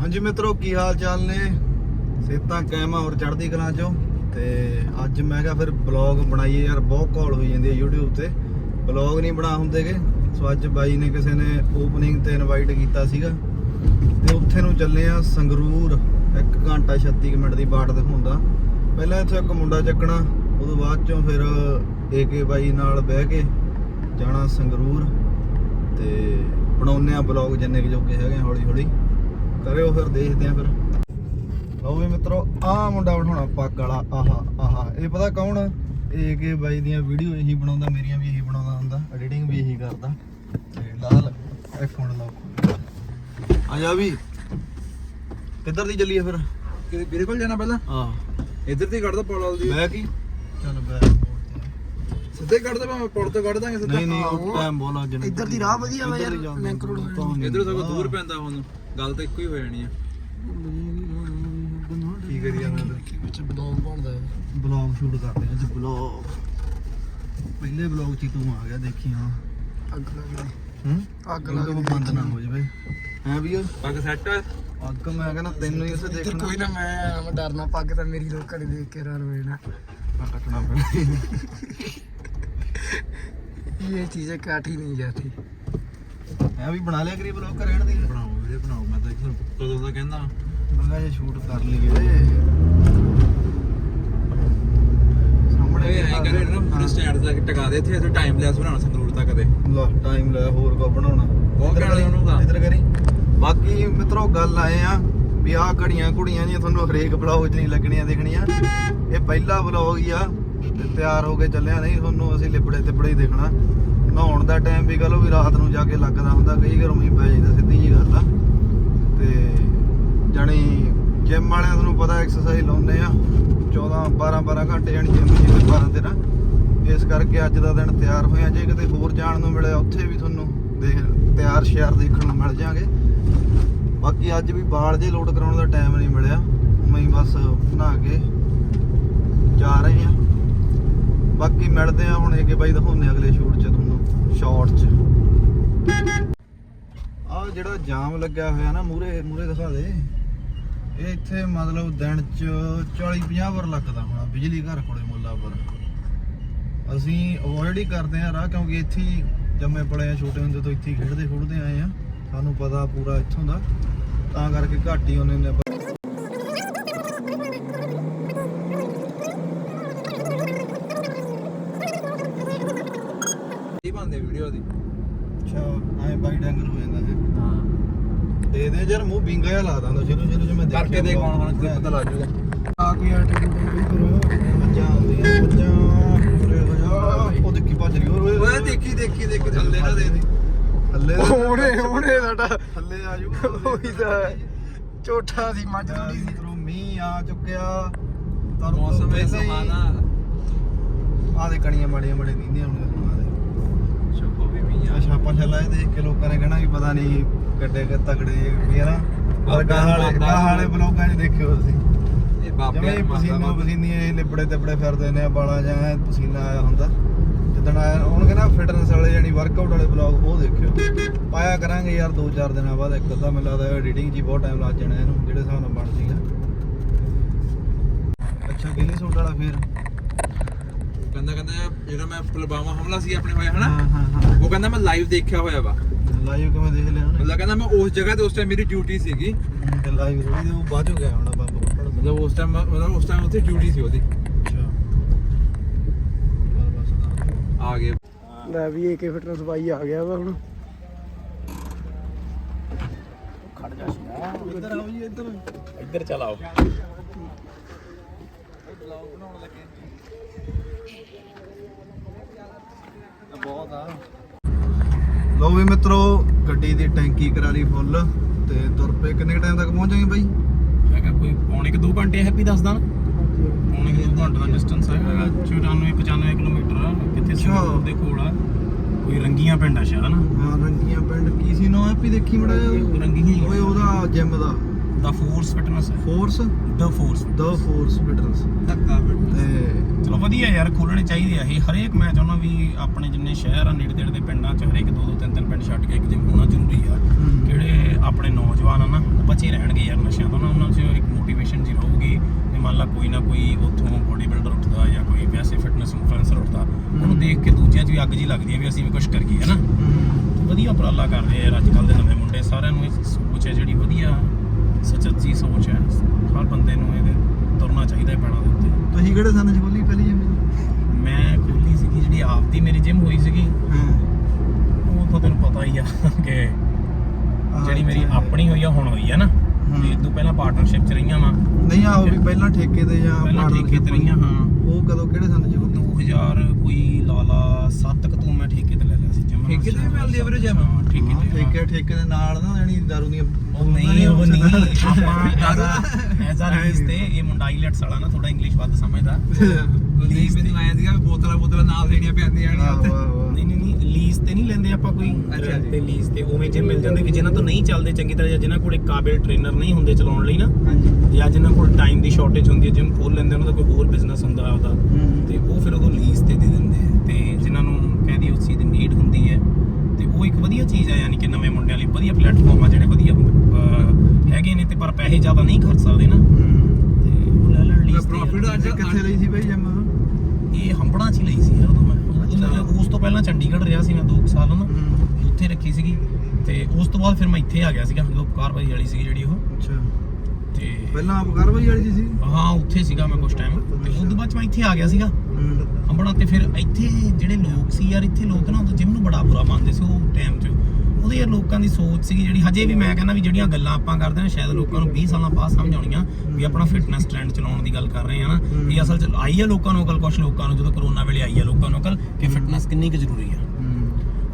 ਹਾਂਜੀ ਮਿੱਤਰੋ, ਕੀ ਹਾਲ ਚਾਲ ਨੇ? ਸੇਤਾਂ ਕਾਇਮਾ ਹੋਰ ਚੜ੍ਹਦੀ ਕਲਾਂ ਚੋਂ। ਤੇ ਅੱਜ ਮੈਂ ਕਿਹਾ ਫਿਰ ਬਲੌਗ ਬਣਾਈਏ ਯਾਰ, ਬਹੁਤ ਕਾਲ ਹੋਈ ਜਾਂਦੀ ਹੈ YouTube ਤੇ। ਬਲੌਗ ਨਹੀਂ ਬਣਾ ਹੁੰਦੇਗੇ। ਸੋ ਅੱਜ ਬਾਈ ਨੇ ਕਿਸੇ ਨੇ ਓਪਨਿੰਗ ਤੇ ਇਨਵਾਈਟ ਕੀਤਾ ਸੀਗਾ। ਤੇ ਉੱਥੇ ਨੂੰ ਚੱਲੇ ਆ ਸੰਗਰੂਰ 1 ਘੰਟਾ 36 ਕੁ ਮਿੰਟ ਦੀ ਬਾਟ ਦਿਖਾਉਂਦਾ ਪਹਿਲਾਂ ਇੱਥੇ ਇੱਕ ਮੁੰਡਾ ਚੱਕਣਾ ਉਦੋਂ ਬਾਅਦ ਚੋਂ ਫਿਰ ਏਕੇ ਬਾਈ ਨਾਲ ਬਹਿ ਕੇ ਜਾਣਾ ਸੰਗਰੂਰ। ਤੇ ਬਣਾਉਨੇ ਆ ਬਲੌਗ ਜਿੰਨੇ ਕੁ ਜੋਗੇ ਹੈਗੇ ਹੌਲੀ ਹੌਲੀ ਕਰਿਓ ਫਿਰ ਦੇਖਦੇ ਆ ਫਿਰ। ਲਓ ਵੀ ਮਿੱਤਰੋ ਆਹ ਮੁੰਡਾ ਬਿਠਾਉਣਾ ਪੱਗ ਵਾਲਾ ਆਹਾ ਆਹਾ। ਇਹ ਪਤਾ ਕੌਣ ਇਹ ਕਿ ਬਾਈ ਦੀਆਂ ਵੀਡੀਓ ਇਹੀ ਬਣਾਉਂਦਾ ਮੇਰੀਆਂ ਵੀ ਇਹੀ ਬਣਾਉਂਦਾ ਹੁੰਦਾ ਐਡੀਟਿੰਗ ਵੀ ਇਹੀ ਕਰਦਾ। ਤੇ ਲਾਲ ਮਿੰਟ ਲਾਓ। ਆ ਜਾ ਵੀ। ਕਿੱਧਰ ਦੀ ਚੱਲੀਏ ਫਿਰ? ਕਿਤੇ ਕੋਲ ਜਾਣਾ ਪਹਿਲਾਂ? ਹਾਂ ਇੱਧਰ ਦੀ ਕੱਢ ਦੋ ਪੌਲ ਦੀ। ਮੈਂ ਕੀ? ਚੱਲ ਬੈ ਸਿੱਧੇ ਕੱਢ ਦੋ ਭਾਵੇਂ ਪੌਲ ਤੋਂ ਕੱਢ ਦਾਂਗੇ ਸਿੱਧਾ। ਨਹੀਂ ਨਹੀਂ ਉਹ ਟਾਈਮ ਬੋਲ ਅੱਜ ਇੱਧਰ ਦੀ ਰਾਹ ਵਧੀਆ ਵਾ ਯਾਰ, ਲਿੰਕ ਰੋਡ ਇੱਧਰ ਸਗੋਂ ਦੂਰ ਪੈਂਦਾ ਹੁਣ। ਗੱਲ ਤਾਂ ਇੱਕੋ ਹੀ ਹੋ ਜਾਣੀ ਆ। ਕੀ ਕਰੀ ਜਾਂਦਾ ਵਿੱਚ ਬਲੌਗ ਬਣਦਾ ਹੈ। ਬਲੌਗ ਸ਼ੂਟ ਕਰਦੇ ਅੱਜ ਬਲੌਗ ਪਹਿਲੇ ਬਲੌਗ ਚ ਤੂੰ ਆ ਗਿਆ ਦੇਖੀ ਹਾਂ। ਅੱਗ ਲੱਗ ਗਈ। ਹੂੰ? ਅੱਗ ਲੱਗ ਲੱਗ ਬੰਦ ਨਾ ਹੋ ਜਾਵੇ। ਹੈ ਵੀ ਉਹ? ਪੱਗ ਸੈੱਟ ਅੱਗ ਮੈਂ ਕਹਿੰਦਾ ਤੈਨੂੰ ਹੀ ਦੇਖਣਾ। ਕੋਈ ਨਾ ਮੈਂ ਮੈਂ ਡਰਨਾ ਪੱਗ ਤਾਂ ਮੇਰੀ ਲੋਕਾਂ ਨੇ ਦੇਖ ਕੇ ਹੋਏ ਨਾ ਆ ਕੱਟਣਾ ਪੈਣਾ। ਇਹ ਚੀਜ਼ें ਕਾਠੀ ਨਹੀਂ ਜਾਤੀ। ਹੈ ਵੀ ਬਣਾ ਲਿਆ ਕਰੀ ਬਲੌਗ ਰਹਿਣ ਦੀ। ਬਣਾਓ ਵੀਰੇ ਬਣਾਓ। ਮੈਂ ਤਾਂ ਇੱਥੇ ਕਦੋਂ ਦਾ ਕਹਿੰਦਾ। ਮੰਗਾ ਜੇ ਸ਼ੂਟ ਕਰ ਲਈਏ ਸਾਹਮਣੇ ਓਏ ਐਂ ਕਰੇ ਨਾ ਪੂਰੇ ਸਟੈਂਡ ਤੱਕ ਟਿਕਾ ਦੇ ਇੱਥੇ ਟਾਈਮ ਲੈਸ ਬਣਾਉਣਾ ਸੰਗਰੂਰ ਤੱਕ ਦੇ। ਲਾ ਟਾਈਮ ਲੈ ਹੋਰ ਕੋ ਬਣਾਉਣਾ। ਬਹੁਤ ਘੈਂਟ ਬਣੂਗਾ। ਇੱਧਰ ਕਰੀ। ਬਾਕੀ ਮਿੱਤਰੋ ਗੱਲ ਆਏ ਆ ਵੀ ਆਹ ਘੜੀਆਂ ਕੁੜੀਆਂ ਜੀ ਤੁਹਾਨੂੰ ਹਰੇਕ ਬਲੌਗ 'ਚ ਨਹੀਂ ਲੱਗਣੀਆਂ ਦੇਖਣੀਆਂ। ਇਹ ਪਹਿਲਾ ਬਲੌਗ ਹੀ ਆ। ਤੇ ਤਿਆਰ ਹੋ ਕੇ ਚੱਲਿਆ ਨਹੀਂ, ਤੁਹਾਨੂੰ ਅਸੀਂ ਲਿਬੜੇ ਤਿਬੜੇ ਹੀ ਦੇਖਣਾ। ਨਹਾਉਣ ਦਾ ਟਾਈਮ ਵੀ ਕਹਲੋ ਵੀ ਰਾਤ ਨੂੰ ਜਾ ਕੇ ਲੱਗਦਾ ਹੁੰਦਾ। ਕਈ ਘਰੋਂ ਮੀਂਹ ਪੈ ਜਾਂਦਾ, ਸਿੱਧੀ ਜੀ ਗੱਲ ਆ। ਤੇ ਜਾਣੀ ਜਿਮ ਵਾਲਿਆਂ ਤੁਹਾਨੂੰ ਪਤਾ ਐਕਸਰਸਾਈਜ਼ ਲਾਉਂਦੇ ਆ। 14 12 12 ਘੰਟੇ ਜਾਣੀ ਜਿਮ ਜੀ ਤੇ 12 13 ਇਸ ਕਰਕੇ ਅੱਜ ਦਾ ਦਿਨ ਤਿਆਰ ਹੋਇਆ। ਜੇ ਕਿਤੇ ਹੋਰ ਜਾਣ ਨੂੰ ਮਿਲਿਆ, ਉੱਥੇ ਵੀ ਤੁਹਾਨੂੰ ਦੇਖ, ਤਿਆਰ ਸ਼ਿਆਰ ਦੇਖਣ ਨੂੰ ਮਿਲ ਜਾਾਂਗੇ। ਬਾਕੀ ਅੱਜ ਵੀ ਬਾਲ ਜੇ ਲੋਡ ਕਰਾਉਣ ਦਾ ਟਾਈਮ ਨਹੀਂ ਮਿਲਿਆ। ਮੈਂ ਬਸ ਨਹਾ ਕੇ ਜਾ ਰਹੇ ਹਾਂ ਬਾਕੀ ਮਿਲਦੇ ਆ ਹੁਣ ਇਹ ਕਿ ਬਾਈ ਦਿਖਾਉਂਦੇ ਆ ਅਗਲੇ ਸ਼ੂਟ 'ਚ ਤੁਹਾਨੂੰ ਸ਼ਾਰਟ 'ਚ। ਆ ਜਿਹੜਾ ਜਾਮ ਲੱਗਿਆ ਹੋਇਆ ਨਾ ਮੂਰੇ ਮੂਰੇ ਦਿਖਾ ਦੇ। ਇਹ ਇੱਥੇ ਮਤਲਬ ਦਿਨ 'ਚ 40 50 ਵਾਰ ਲੱਗਦਾ ਹੋਣਾ, ਬਿਜਲੀ ਘਰ ਕੋਲੇ ਮੁੱਲਾਪੁਰ ਅਸੀਂ ਅਵੋਇਡ ਹੀ ਕਰਦੇ ਆ ਰਾਹ, ਕਿਉਂਕਿ ਇੱਥੇ ਹੀ ਜੰਮੇ ਪਲੇ ਆ ਛੋਟੇ ਹੁੰਦੇ ਤੋਂ ਇੱਥੇ ਹੀ ਖੇਡਦੇ ਖੁੱਡਦੇ ਆਏ ਆ ਸਾਨੂੰ ਪਤਾ ਪੂਰਾ ਇੱਥੋਂ ਦਾ। ਤਾਂ ਕਰਕੇ ਘੱਟ ਹੀ ਉਹਨੇ ਨੇ ਕੀ ਬਣਦੇ ਵੀਡੀਓ ਦੀ ਅੱਛਾ ਐ ਬਾਈ ਡੰਗਰ ਹੋ ਜਾਂਦਾ ਹੈ ਹਾਂ। ਦੇ ਦੇ ਯਾਰ ਮੂੰਹ ਬਿੰਗਾ ਜਿਹਾ ਲਾ ਦਿੰਦਾ ਸ਼ੁਰੂ ਸ਼ੁਰੂ ਚ ਮੈਂ ਦੇਖਿਆ ਕਰਕੇ ਦੇਖ ਹੁਣ ਹੁਣ ਪਤਾ ਲੱਗ ਜੂਗਾ। ਆ ਕੋਈ ਆਰਟਿਕਲ ਬਈ ਕਰੋ। ਮੱਝਾਂ ਆਉਂਦੀਆਂ ਮੱਝਾਂ ਉਰੇ ਹੋ ਜਾ। ਉਹ ਦੇਖੀ ਭੱਜ ਰਹੀ ਓਏ ਓਏ ਦੇਖੀ ਦੇਖੀ ਦੇਖੀ ਥੱਲੇ ਨਾ ਦੇ ਦੇ। ਥੱਲੇ ਹੁਣੇ ਹੁਣੇ ਸਾਡਾ। ਥੱਲੇ ਆ ਜੂ। ਉਹੀ ਤਾਂ ਝੋਟਾ ਦੀ ਮੱਝ ਥੋੜੀ ਸੀ। ਮਿੱਤਰੋ ਮੀਂਹ ਆ ਚੁੱਕਿਆ। ਤੁਹਾਨੂੰ ਮੌਸਮ ਇਹ ਸਮਾਨਾ ਆਹ ਦੇ ਕਣੀਆਂ ਬੜੀਆਂ ਬੜੇ ਦੀਂਦੀਆਂ ਹੁਣ ਸ਼ੁਕੋ ਵੀ ਮੀਆਂ ਆ। ਛਾਪਾ ਛੱਲਾ ਇਹ ਦੇਖ ਕੇ ਲੋਕਾਂ ਨੇ ਕਹਿਣਾ ਵੀ ਪਤਾ ਨਹੀਂ ਕੱਡੇ ਕਿ ਤਗੜੇ ਵੀਰਾਂ ਪਰ ਗਾਹ ਵਾਲੇ ਗਾਹ ਵਾਲੇ ਬਲੌਗਾਂ 'ਚ ਦੇਖਿਓ ਤੁਸੀਂ। ਇਹ ਬਾਬੇ। ਪਸੀਨੋ ਪਸੀਨੀ ਇਹ ਲਿਬੜੇ ਤਿਬੜੇ ਫਿਰਦੇ ਨੇ ਬਾਲਾਂ ਜਾਂ ਪਸੀਨਾ ਆਇਆ ਹੁੰਦਾ। ਜਿੱਦਣ ਆਇਆ ਹੁਣ ਕਹਿੰਦਾ ਫਿਟਨੈਸ ਵਾਲੇ ਜਾਨੀ ਵਰਕਆਊਟ ਵਾਲੇ ਬਲੌਗ ਉਹ ਦੇਖਿਓ। ਪਾਇਆ ਕਰਾਂਗੇ ਯਾਰ 2-4 ਦਿਨਾਂ ਬਾਅਦ ਇੱਕ ਅੱਧਾ ਮੈਨੂੰ ਲੱਗਦਾ ਐਡੀਟਿੰਗ 'ਚ ਬਹੁਤ ਟਾਈਮ ਲੱਗ ਜਾਣਾ ਇਹਨੂੰ ਜਿਹੜੇ ਹਿਸਾਬ ਨਾਲ ਬਣ ਸੀਗਾ ਅੱਛਾ ਗਿੱਲੀ ਸੂਟ ਵਾਲਾ ਫੇਰ? ਕਹਿੰਦਾ ਕਹਿੰਦਾ ਜਿਹੜਾ ਮੈਂ ਪੁਲਵਾਮਾ ਹਮਲਾ ਸੀ ਆਪਣੇ ਹੋਇਆ ਹਨਾ? ਹਾਂ ਹਾਂ ਉਹ ਕਹਿੰਦਾ ਮੈਂ ਲਾਈਵ ਦੇਖਿਆ ਹੋਇਆ ਵਾ। ਲਾਈਵ ਕਿਵੇਂ ਦੇਖ ਲਿਆ ਉਹਨੇ? ਮਤਲਬ ਕਹਿੰਦਾ ਮੈਂ ਉਸ ਜਗ੍ਹਾ ਤੇ ਉਸ ਟਾਈਮ ਮੇਰੀ ਡਿਊਟੀ ਸੀਗੀ। ਤੇ ਲਾਈਵ ਥੋੜੀ ਉਹ ਬਾਅਦ ਚ ਗਿਆ ਹੋਣਾ ਬਾਬਾ ਪੱਪੜ ਮਤਲਬ ਉਸ ਟਾਈਮ ਮਤਲਬ ਉਸ ਟਾਈਮ ਉੱਥੇ ਡਿਊਟੀ ਸੀ ਉਹਦੀ। ਅੱਛਾ। ਚੱਲ ਬਸ ਦੱਸ। ਆ ਗਏ। ਲੈ ਵੀ ਏਕੇ ਫਿਟਨੈਸ ਬਾਈ ਆ ਗਿਆ ਵਾ ਹੁਣ। ਇੱਧਰ ਆਓ ਜੀ ਇੱਧਰ। ਇੱਧਰ ਚਲ ਆਓ ਬਹੁਤ ਆ। ਲੋ ਵੀ ਮਿੱਤਰੋ ਗੱਡੀ ਦੀ ਟੈਂਕੀ ਕਰਾ ਲਈ ਫੁੱਲ ਤੇ ਤੁਰ ਪਏ। ਕਿੰਨੇ ਟਾਈਮ ਤੱਕ ਪਹੁੰਚਾਂਗੇ ਬਾਈ? ਹੈਗਾ ਕੋਈ ਪੌਣੇ ਕਿ 2 ਘੰਟੇ ਹੈਪੀ ਦੱਸਦਾ ਪੌਣੇ ਕਿ 2 ਘੰਟੇ ਦਾ ਡਿਸਟੈਂਸ ਹੈਗਾ। 94 95 ਕਿਲੋਮੀਟਰ ਆ। ਕਿੱਥੇ। ਸੰਗਰੂਰ ਦੇ ਕੋਲ ਆ। ਕੋਈ ਰੰਗੀਆਂ ਪਿੰਡ ਆ ਸ਼ਾਇਦ ਨਾ। ਹਾਂ ਰੰਗੀਆਂ ਪਿੰਡ। ਕੀ ਸੀ ਨੋ ਹੈਪੀ ਦੇਖੀ ਮੜਾ ਰੰਗੀਆਂ ਓਏ ਉਹਦਾ ਜਿਮ ਦਾ। ਦਾ ਫੋਰਸ ਫਿਟਨੈਸ ਹੈ ਫੋਰਸ ਦਾ ਫੋਰਸ ਦਾ ਫੋਰਸ ਫਿਟਨੈਸ ਧੱਕਾ ਤੇ ਚਲੋ ਵਧੀਆ ਯਾਰ ਖੋਲਣੇ ਚਾਹੀਦੇ ਆ ਇਹ। ਹਰੇਕ ਮੈਂ ਚਾਹੁੰਦਾ ਵੀ ਆਪਣੇ ਜਿੰਨੇ ਸ਼ਹਿਰ ਆ ਨੇੜੇ ਤੇੜੇ ਦੇ ਪਿੰਡਾਂ 'ਚ ਹਰੇਕ ਦੋ ਦੋ ਤਿੰਨ ਤਿੰਨ ਪਿੰਡ ਛੱਡ ਕੇ ਇੱਕ ਜਿਮ ਹੋਣਾ ਜ਼ਰੂਰੀ ਆ। ਜਿਹੜੇ ਆਪਣੇ ਨੌਜਵਾਨ ਆ ਨਾ ਬਚੇ ਰਹਿਣਗੇ ਯਾਰ ਨਸ਼ਿਆਂ ਤੋਂ ਨਾ। ਉਹਨਾਂ 'ਚ ਇੱਕ ਮੋਟੀਵੇਸ਼ਨ ਜੀ ਰਹੂਗੀ ਤੇ ਮੰਨ ਲਾ ਕੋਈ ਨਾ ਕੋਈ ਉੱਥੋਂ ਬੋਡੀ ਬਿਲਡਰ ਉੱਠਦਾ ਜਾਂ ਕੋਈ ਵੈਸੇ ਫਿਟਨੈਸ ਇਨਫਲੂਐਂਸਰ ਉੱਠਦਾ ਉਹਨੂੰ ਦੇਖ ਕੇ ਦੂਜਿਆਂ 'ਚ ਵੀ ਅੱਗ ਜੀ ਲੱਗਦੀ ਹੈ ਵੀ ਅਸੀਂ ਵੀ ਕੁਝ ਕਰੀਏ ਹੈ ਨਾ? ਵਧੀਆ ਉਪਰਾਲਾ ਕਰ ਰਹੇ ਆ ਯਾਰ ਅੱਜ ਕੱਲ ਦੇ ਨਵੇਂ ਮੁੰਡੇ। ਸਾਰਿਆਂ ਨੂੰ ਇਹ ਸੋਚ ਹੈ ਜਿਹੜੀ ਵਧੀਆ ਸੱਚੀ ਸੋਚ ਹੈ। ਹਰ ਬੰਦੇ ਨੂੰ ਇਹਦੇ ਤੁਰਨਾ ਚਾਹੀਦਾ ਹੈ ਪੈਣਾ ਦੇ ਉੱਤੇ। ਤੁਸੀਂ ਕਿਹੜੇ ਸਨ ਚ ਖੋਲੀ ਪਹਿਲੀ ਜਿਮ ਮੈਂ ਖੋਲੀ ਸੀਗੀ ਜਿਹੜੀ ਆਪ ਦੀ ਮੇਰੀ ਜਿਮ ਹੋਈ ਸੀਗੀ। ਹਾਂ। ਉਹ ਤਾਂ ਤੈਨੂੰ ਪਤਾ ਹੀ ਆ ਕਿ ਜਿਹੜੀ ਮੇਰੀ ਆਪਣੀ ਹੋਈ ਆ ਹੁਣ ਹੋਈ ਆ ਨਾ। ਤੇ ਇਹ ਤੋਂ ਪਹਿਲਾਂ ਪਾਰਟਨਰਸ਼ਿਪ ਚ ਰਹੀਆਂ ਵਾ। ਨਹੀਂ ਆ ਉਹ ਵੀ ਪਹਿਲਾਂ ਠੇਕੇ ਤੇ ਜਾਂ ਪਹਿਲਾਂ ਠੇਕੇ ਤੇ ਰਹੀਆਂ ਹਾਂ। ਉਹ ਕਦੋਂ ਕਿਹੜੇ ਸਨ ਚ ਖੋਲੀ? 2000 ਕੋਈ ਲਾਲਾ 7 ਕੁ ਤੋਂ ਮੈਂ ਠੇਕੇ ਤੇ ਲੈ ਲਿਆ ਸੀ ਜਿਮ ਠੇਕੇ ਤੇ ਵੀ ਮਿਲਦੀ ਆ ਵੀਰੇ? ਹਾਂ ਠੇਕੇ ਤੇ ਹਾਂ। ਠੇਕੇ ਦੇ ਨਾਲ ਨਾ ਜਾਨੀ ਦਾਰੂ ਦੀਆਂ ਉਹ ਨਹੀਂ ਉਹ ਨਹੀਂ। ਆਪਾਂ ਐਜ਼ ਆ ਲੀਜ਼ ਤੇ ਇਹ ਮੁੰਡਾ ਆਈਲੈਟਸ ਵਾਲਾ ਨਾ ਥੋੜਾ ਇੰਗਲਿਸ਼ ਵੱਧ ਸਮਝਦਾ। ਨਹੀਂ ਮੈਨੂੰ ਆਇਆ ਸੀਗਾ ਬੋਤਲਾਂ ਬੋਤਲਾਂ ਨਾਲ ਦੇਣੀਆਂ ਪੈਂਦੀਆਂ ਨੇ ਉੱਥੇ। ਨਹੀਂ ਨਹੀਂ ਨਹੀਂ ਲੀਜ਼ ਤੇ ਨਹੀਂ ਲੈਂਦੇ ਆਪਾਂ ਕੋਈ। ਅੱਛਾ rent ਜੀ। ਤੇ ਲੀਜ਼ ਤੇ ਉਵੇਂ ਜੇ ਮਿਲ ਜਾਂਦੇ ਵੀ ਜਿਨ੍ਹਾਂ ਤੋਂ ਨਹੀਂ ਚੱਲਦੇ ਚੰਗੀ ਤਰ੍ਹਾਂ ਜਾਂ ਜਿਨ੍ਹਾਂ ਕੋਲ ਇੱਕ ਕਾਬਿਲ ਟ੍ਰੇਨਰ ਨਹੀਂ ਹੁੰਦੇ ਚਲਾਉਣ ਲਈ ਨਾ ਹਾਂਜੀ। ਜਾਂ ਜਿਨ੍ਹਾਂ ਕੋਲ ਟਾਈਮ ਦੀ ਸ਼ਾਰਟੇਜ ਹੁੰਦੀ ਹੈ ਜਿਮ ਖੋਲ ਲੈਂਦੇ ਉਹਨਾਂ ਦਾ ਕੋਈ ਹੋਰ ਬਿਜ਼ਨਸ ਹੁੰਦਾ ਆਪਦਾ। ਤੇ ਉਹ ਫਿਰ ਉਦੋਂ ਲੀਜ਼ ਤੇ ਦੇ ਦਿੰਦੇ ਆ। ਤੇ ਜਿਨ੍ਹਾਂ ਨੂੰ ਕਹਿੰਦੀ ਉਸ ਚੀਜ਼ ਦੀ ਨੀਡ ਹੁੰਦੀ ਹੈ ਤੇ ਉਹ ਇੱਕ ਵਧੀਆ ਚੀਜ਼ ਹੈ ਯਾਨੀ ਕਿ ਨਵੇਂ ਮੁੰਡਿਆਂ ਲਈ ਵਧੀਆ ਪਲੇਟਫਾਰਮ ਆ ਜਿਹੜੇ ਵਧੀਆ ਅਹ, ਹੈਗੇ ਨੇ ਤੇ ਪਰ ਪੈਸੇ ਜ਼ਿਆਦਾ ਨਹੀਂ ਖਰਚ ਸਕਦੇ ਨਾ। ਤੇ ਉਹ ਲੈ ਲੈਣ ਲੀਜ਼ Profit ਅੱਜ- ਕਿੱਥੇ ਲਈ ਸੀ ਬਾਈ ਜਿਮ? ਇਹ ਹੰਬੜਾਂ 'ਚ ਹੀ ਲਈ ਸੀ ਯਾਰ ਉਦੋਂ ਮੈਂ। ਉਸ ਤੋਂ ਪਹਿਲਾਂ ਚੰਡੀਗੜ੍ਹ ਰਿਹਾ ਸੀ ਮੈਂ 2 ਸਾਲ ਨਾ ਉੱਥੇ ਰੱਖੀ ਸੀਗੀ। ਤੇ ਉਸ ਤੋਂ ਬਾਅਦ ਫਿਰ ਮੈਂ ਇੱਥੇ ਆ ਗਿਆ ਸੀਗਾ ਜਦੋਂ ਕਾਰਵਾਈ ਵਾਲੀ ਸੀ ਜਿਹੜੀ ਉਹ। ਅੱਛਾ। ਪਹਿਲਾਂ ਆਪ ਕਾਰਵਾਈ ਵਾਲੀ 'ਚ ਸੀ? ਹਾਂ, ਉੱਥੇ ਸੀਗਾ ਮੈਂ ਕੁਝ ਟਾਈਮ ਤੇ ਉਸ ਤੋਂ ਬਾਅਦ 'ਚ ਮੈਂ ਇੱਥੇ ਆ ਗਿਆ ਸੀਗਾ। ਅੰਬੜਾ ਤੇ ਫਿਰ ਇੱਥੇ ਜਿਹੜੇ ਲੋਕ ਸੀ ਯਾਰ, ਇੱਥੇ ਲੋਕ ਨਾ ਉਦੋਂ ਜਿਮ ਨੂੰ ਬੜਾ ਬੁਰਾ ਮੰਨਦੇ ਸੀ ਉਹ ਟਾਈਮ 'ਚ। ਉਹਦੇ ਯਾਰ ਲੋਕਾਂ ਦੀ ਸੋਚ ਸੀਗੀ ਜਿਹੜੀ, ਹਜੇ ਵੀ ਮੈਂ ਕਹਿੰਦਾ ਵੀ ਜਿਹੜੀਆਂ ਗੱਲਾਂ ਆਪਾਂ ਕਰਦੇ ਹਾਂ ਸ਼ਾਇਦ ਲੋਕਾਂ ਨੂੰ 20 ਸਾਲਾਂ ਬਾਅਦ ਸਮਝ ਆਉਣੀਆਂ ਵੀ ਆਪਣਾ ਫਿਟਨੈਸ ਟ੍ਰੈਂਡ ਚਲਾਉਣ ਦੀ ਗੱਲ ਕਰ ਰਹੇ ਹਾਂ ਨਾ। ਇਹ ਅਸਲ 'ਚ ਆਈ ਆ ਲੋਕਾਂ ਨੂੰ ਅਕਲ ਕੁਝ ਲੋਕਾਂ ਨੂੰ, ਜਦੋਂ ਕਰੋਨਾ ਵੇਲੇ ਆਈ ਆ ਲੋਕਾਂ ਨੂੰ ਅਕਲ ਕਿ ਫਿਟਨੈਸ ਕਿੰਨੀ ਕੁ ਜ਼ਰੂਰੀ ਆ।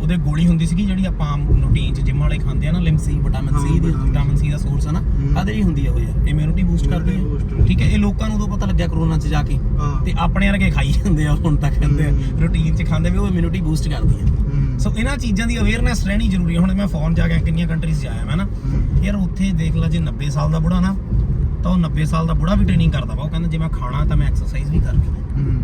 ਉਹਦੇ ਗੋਲੀ ਹੁੰਦੀ ਸੀਗੀ ਜਿਹੜੀ ਆਪਾਂ ਆਮ ਰੂਟੀਨ 'ਚ ਜਿਮ ਵਾਲੇ ਖਾਂਦੇ ਆ ਨਾ ਲਿਮਸੀ ਵਿਟਾਮਿਨ ਸੀ ਦੀ ਹਾਂ, ਵਿਟਾਮਿਨ ਸੀ ਦਾ ਸੋਰਸ ਆ ਨਾ ਹੂੰ। ਕਾਹਦੇ ਲਈ ਹੁੰਦੀ ਆ ਉਹ ਯਾਰ ਇਮਿਊਨਿਟੀ ਬੂਸਟ ਕਰਦੀ boost। ਠੀਕ ਹੈ ਇਹ ਲੋਕਾਂ ਨੂੰ ਉਦੋਂ ਪਤਾ ਲੱਗਿਆ ਕਰੋਨਾ 'ਚ ਜਾ ਕੇ ਹਾਂ ਤੇ ਆਪਣੇ ਵਰਗੇ ਖਾਈ ਜਾਂਦੇ ਆ ਹੁਣ ਤੱਕ ਕਹਿੰਦੇ ਆ ਹੂੰ। ਰੂਟੀਨ 'ਚ ਖਾਂਦੇ ਵੀ ਉਹ ਇਮਿਊਨਿਟੀ ਬੂਸਟ ਕਰਦੀ ਆ ਹੂੰ। ਸੋ ਇਹਨਾਂ ਚੀਜ਼ਾਂ ਦੀ ਅਵੇਅਰਨੈਸ ਰਹਿਣੀ ਜ਼ਰੂਰੀ ਹੈ ਹੁਣ ਮੈਂ ਫੋਰਨ ਜਾ ਕੇ ਕਿੰਨੀਆਂ ਕੰਟਰੀਜ਼ ਜਾਇਆ ਮੈਂ ਨਾ ਹੂੰ। ਯਾਰ ਉੱਥੇ ਦੇਖ ਲੈ ਜੇ 90 ਸਾਲ ਦਾ ਬੁੜਾ ਨਾ ਤਾਂ ਉਹ 90 ਸਾਲ ਦਾ ਬੁੜਾ ਵੀ ਟ੍ਰੇਨਿੰਗ ਕਰਦਾ ਵਾ ਉਹ ਕਹਿੰਦਾ ਜੇ ਮੈਂ ਖਾਣਾ ਤਾਂ ਮੈਂ ਐਕਸਰਸਾਈਜ਼ ਵੀ ਹੈ ਹੂੰ।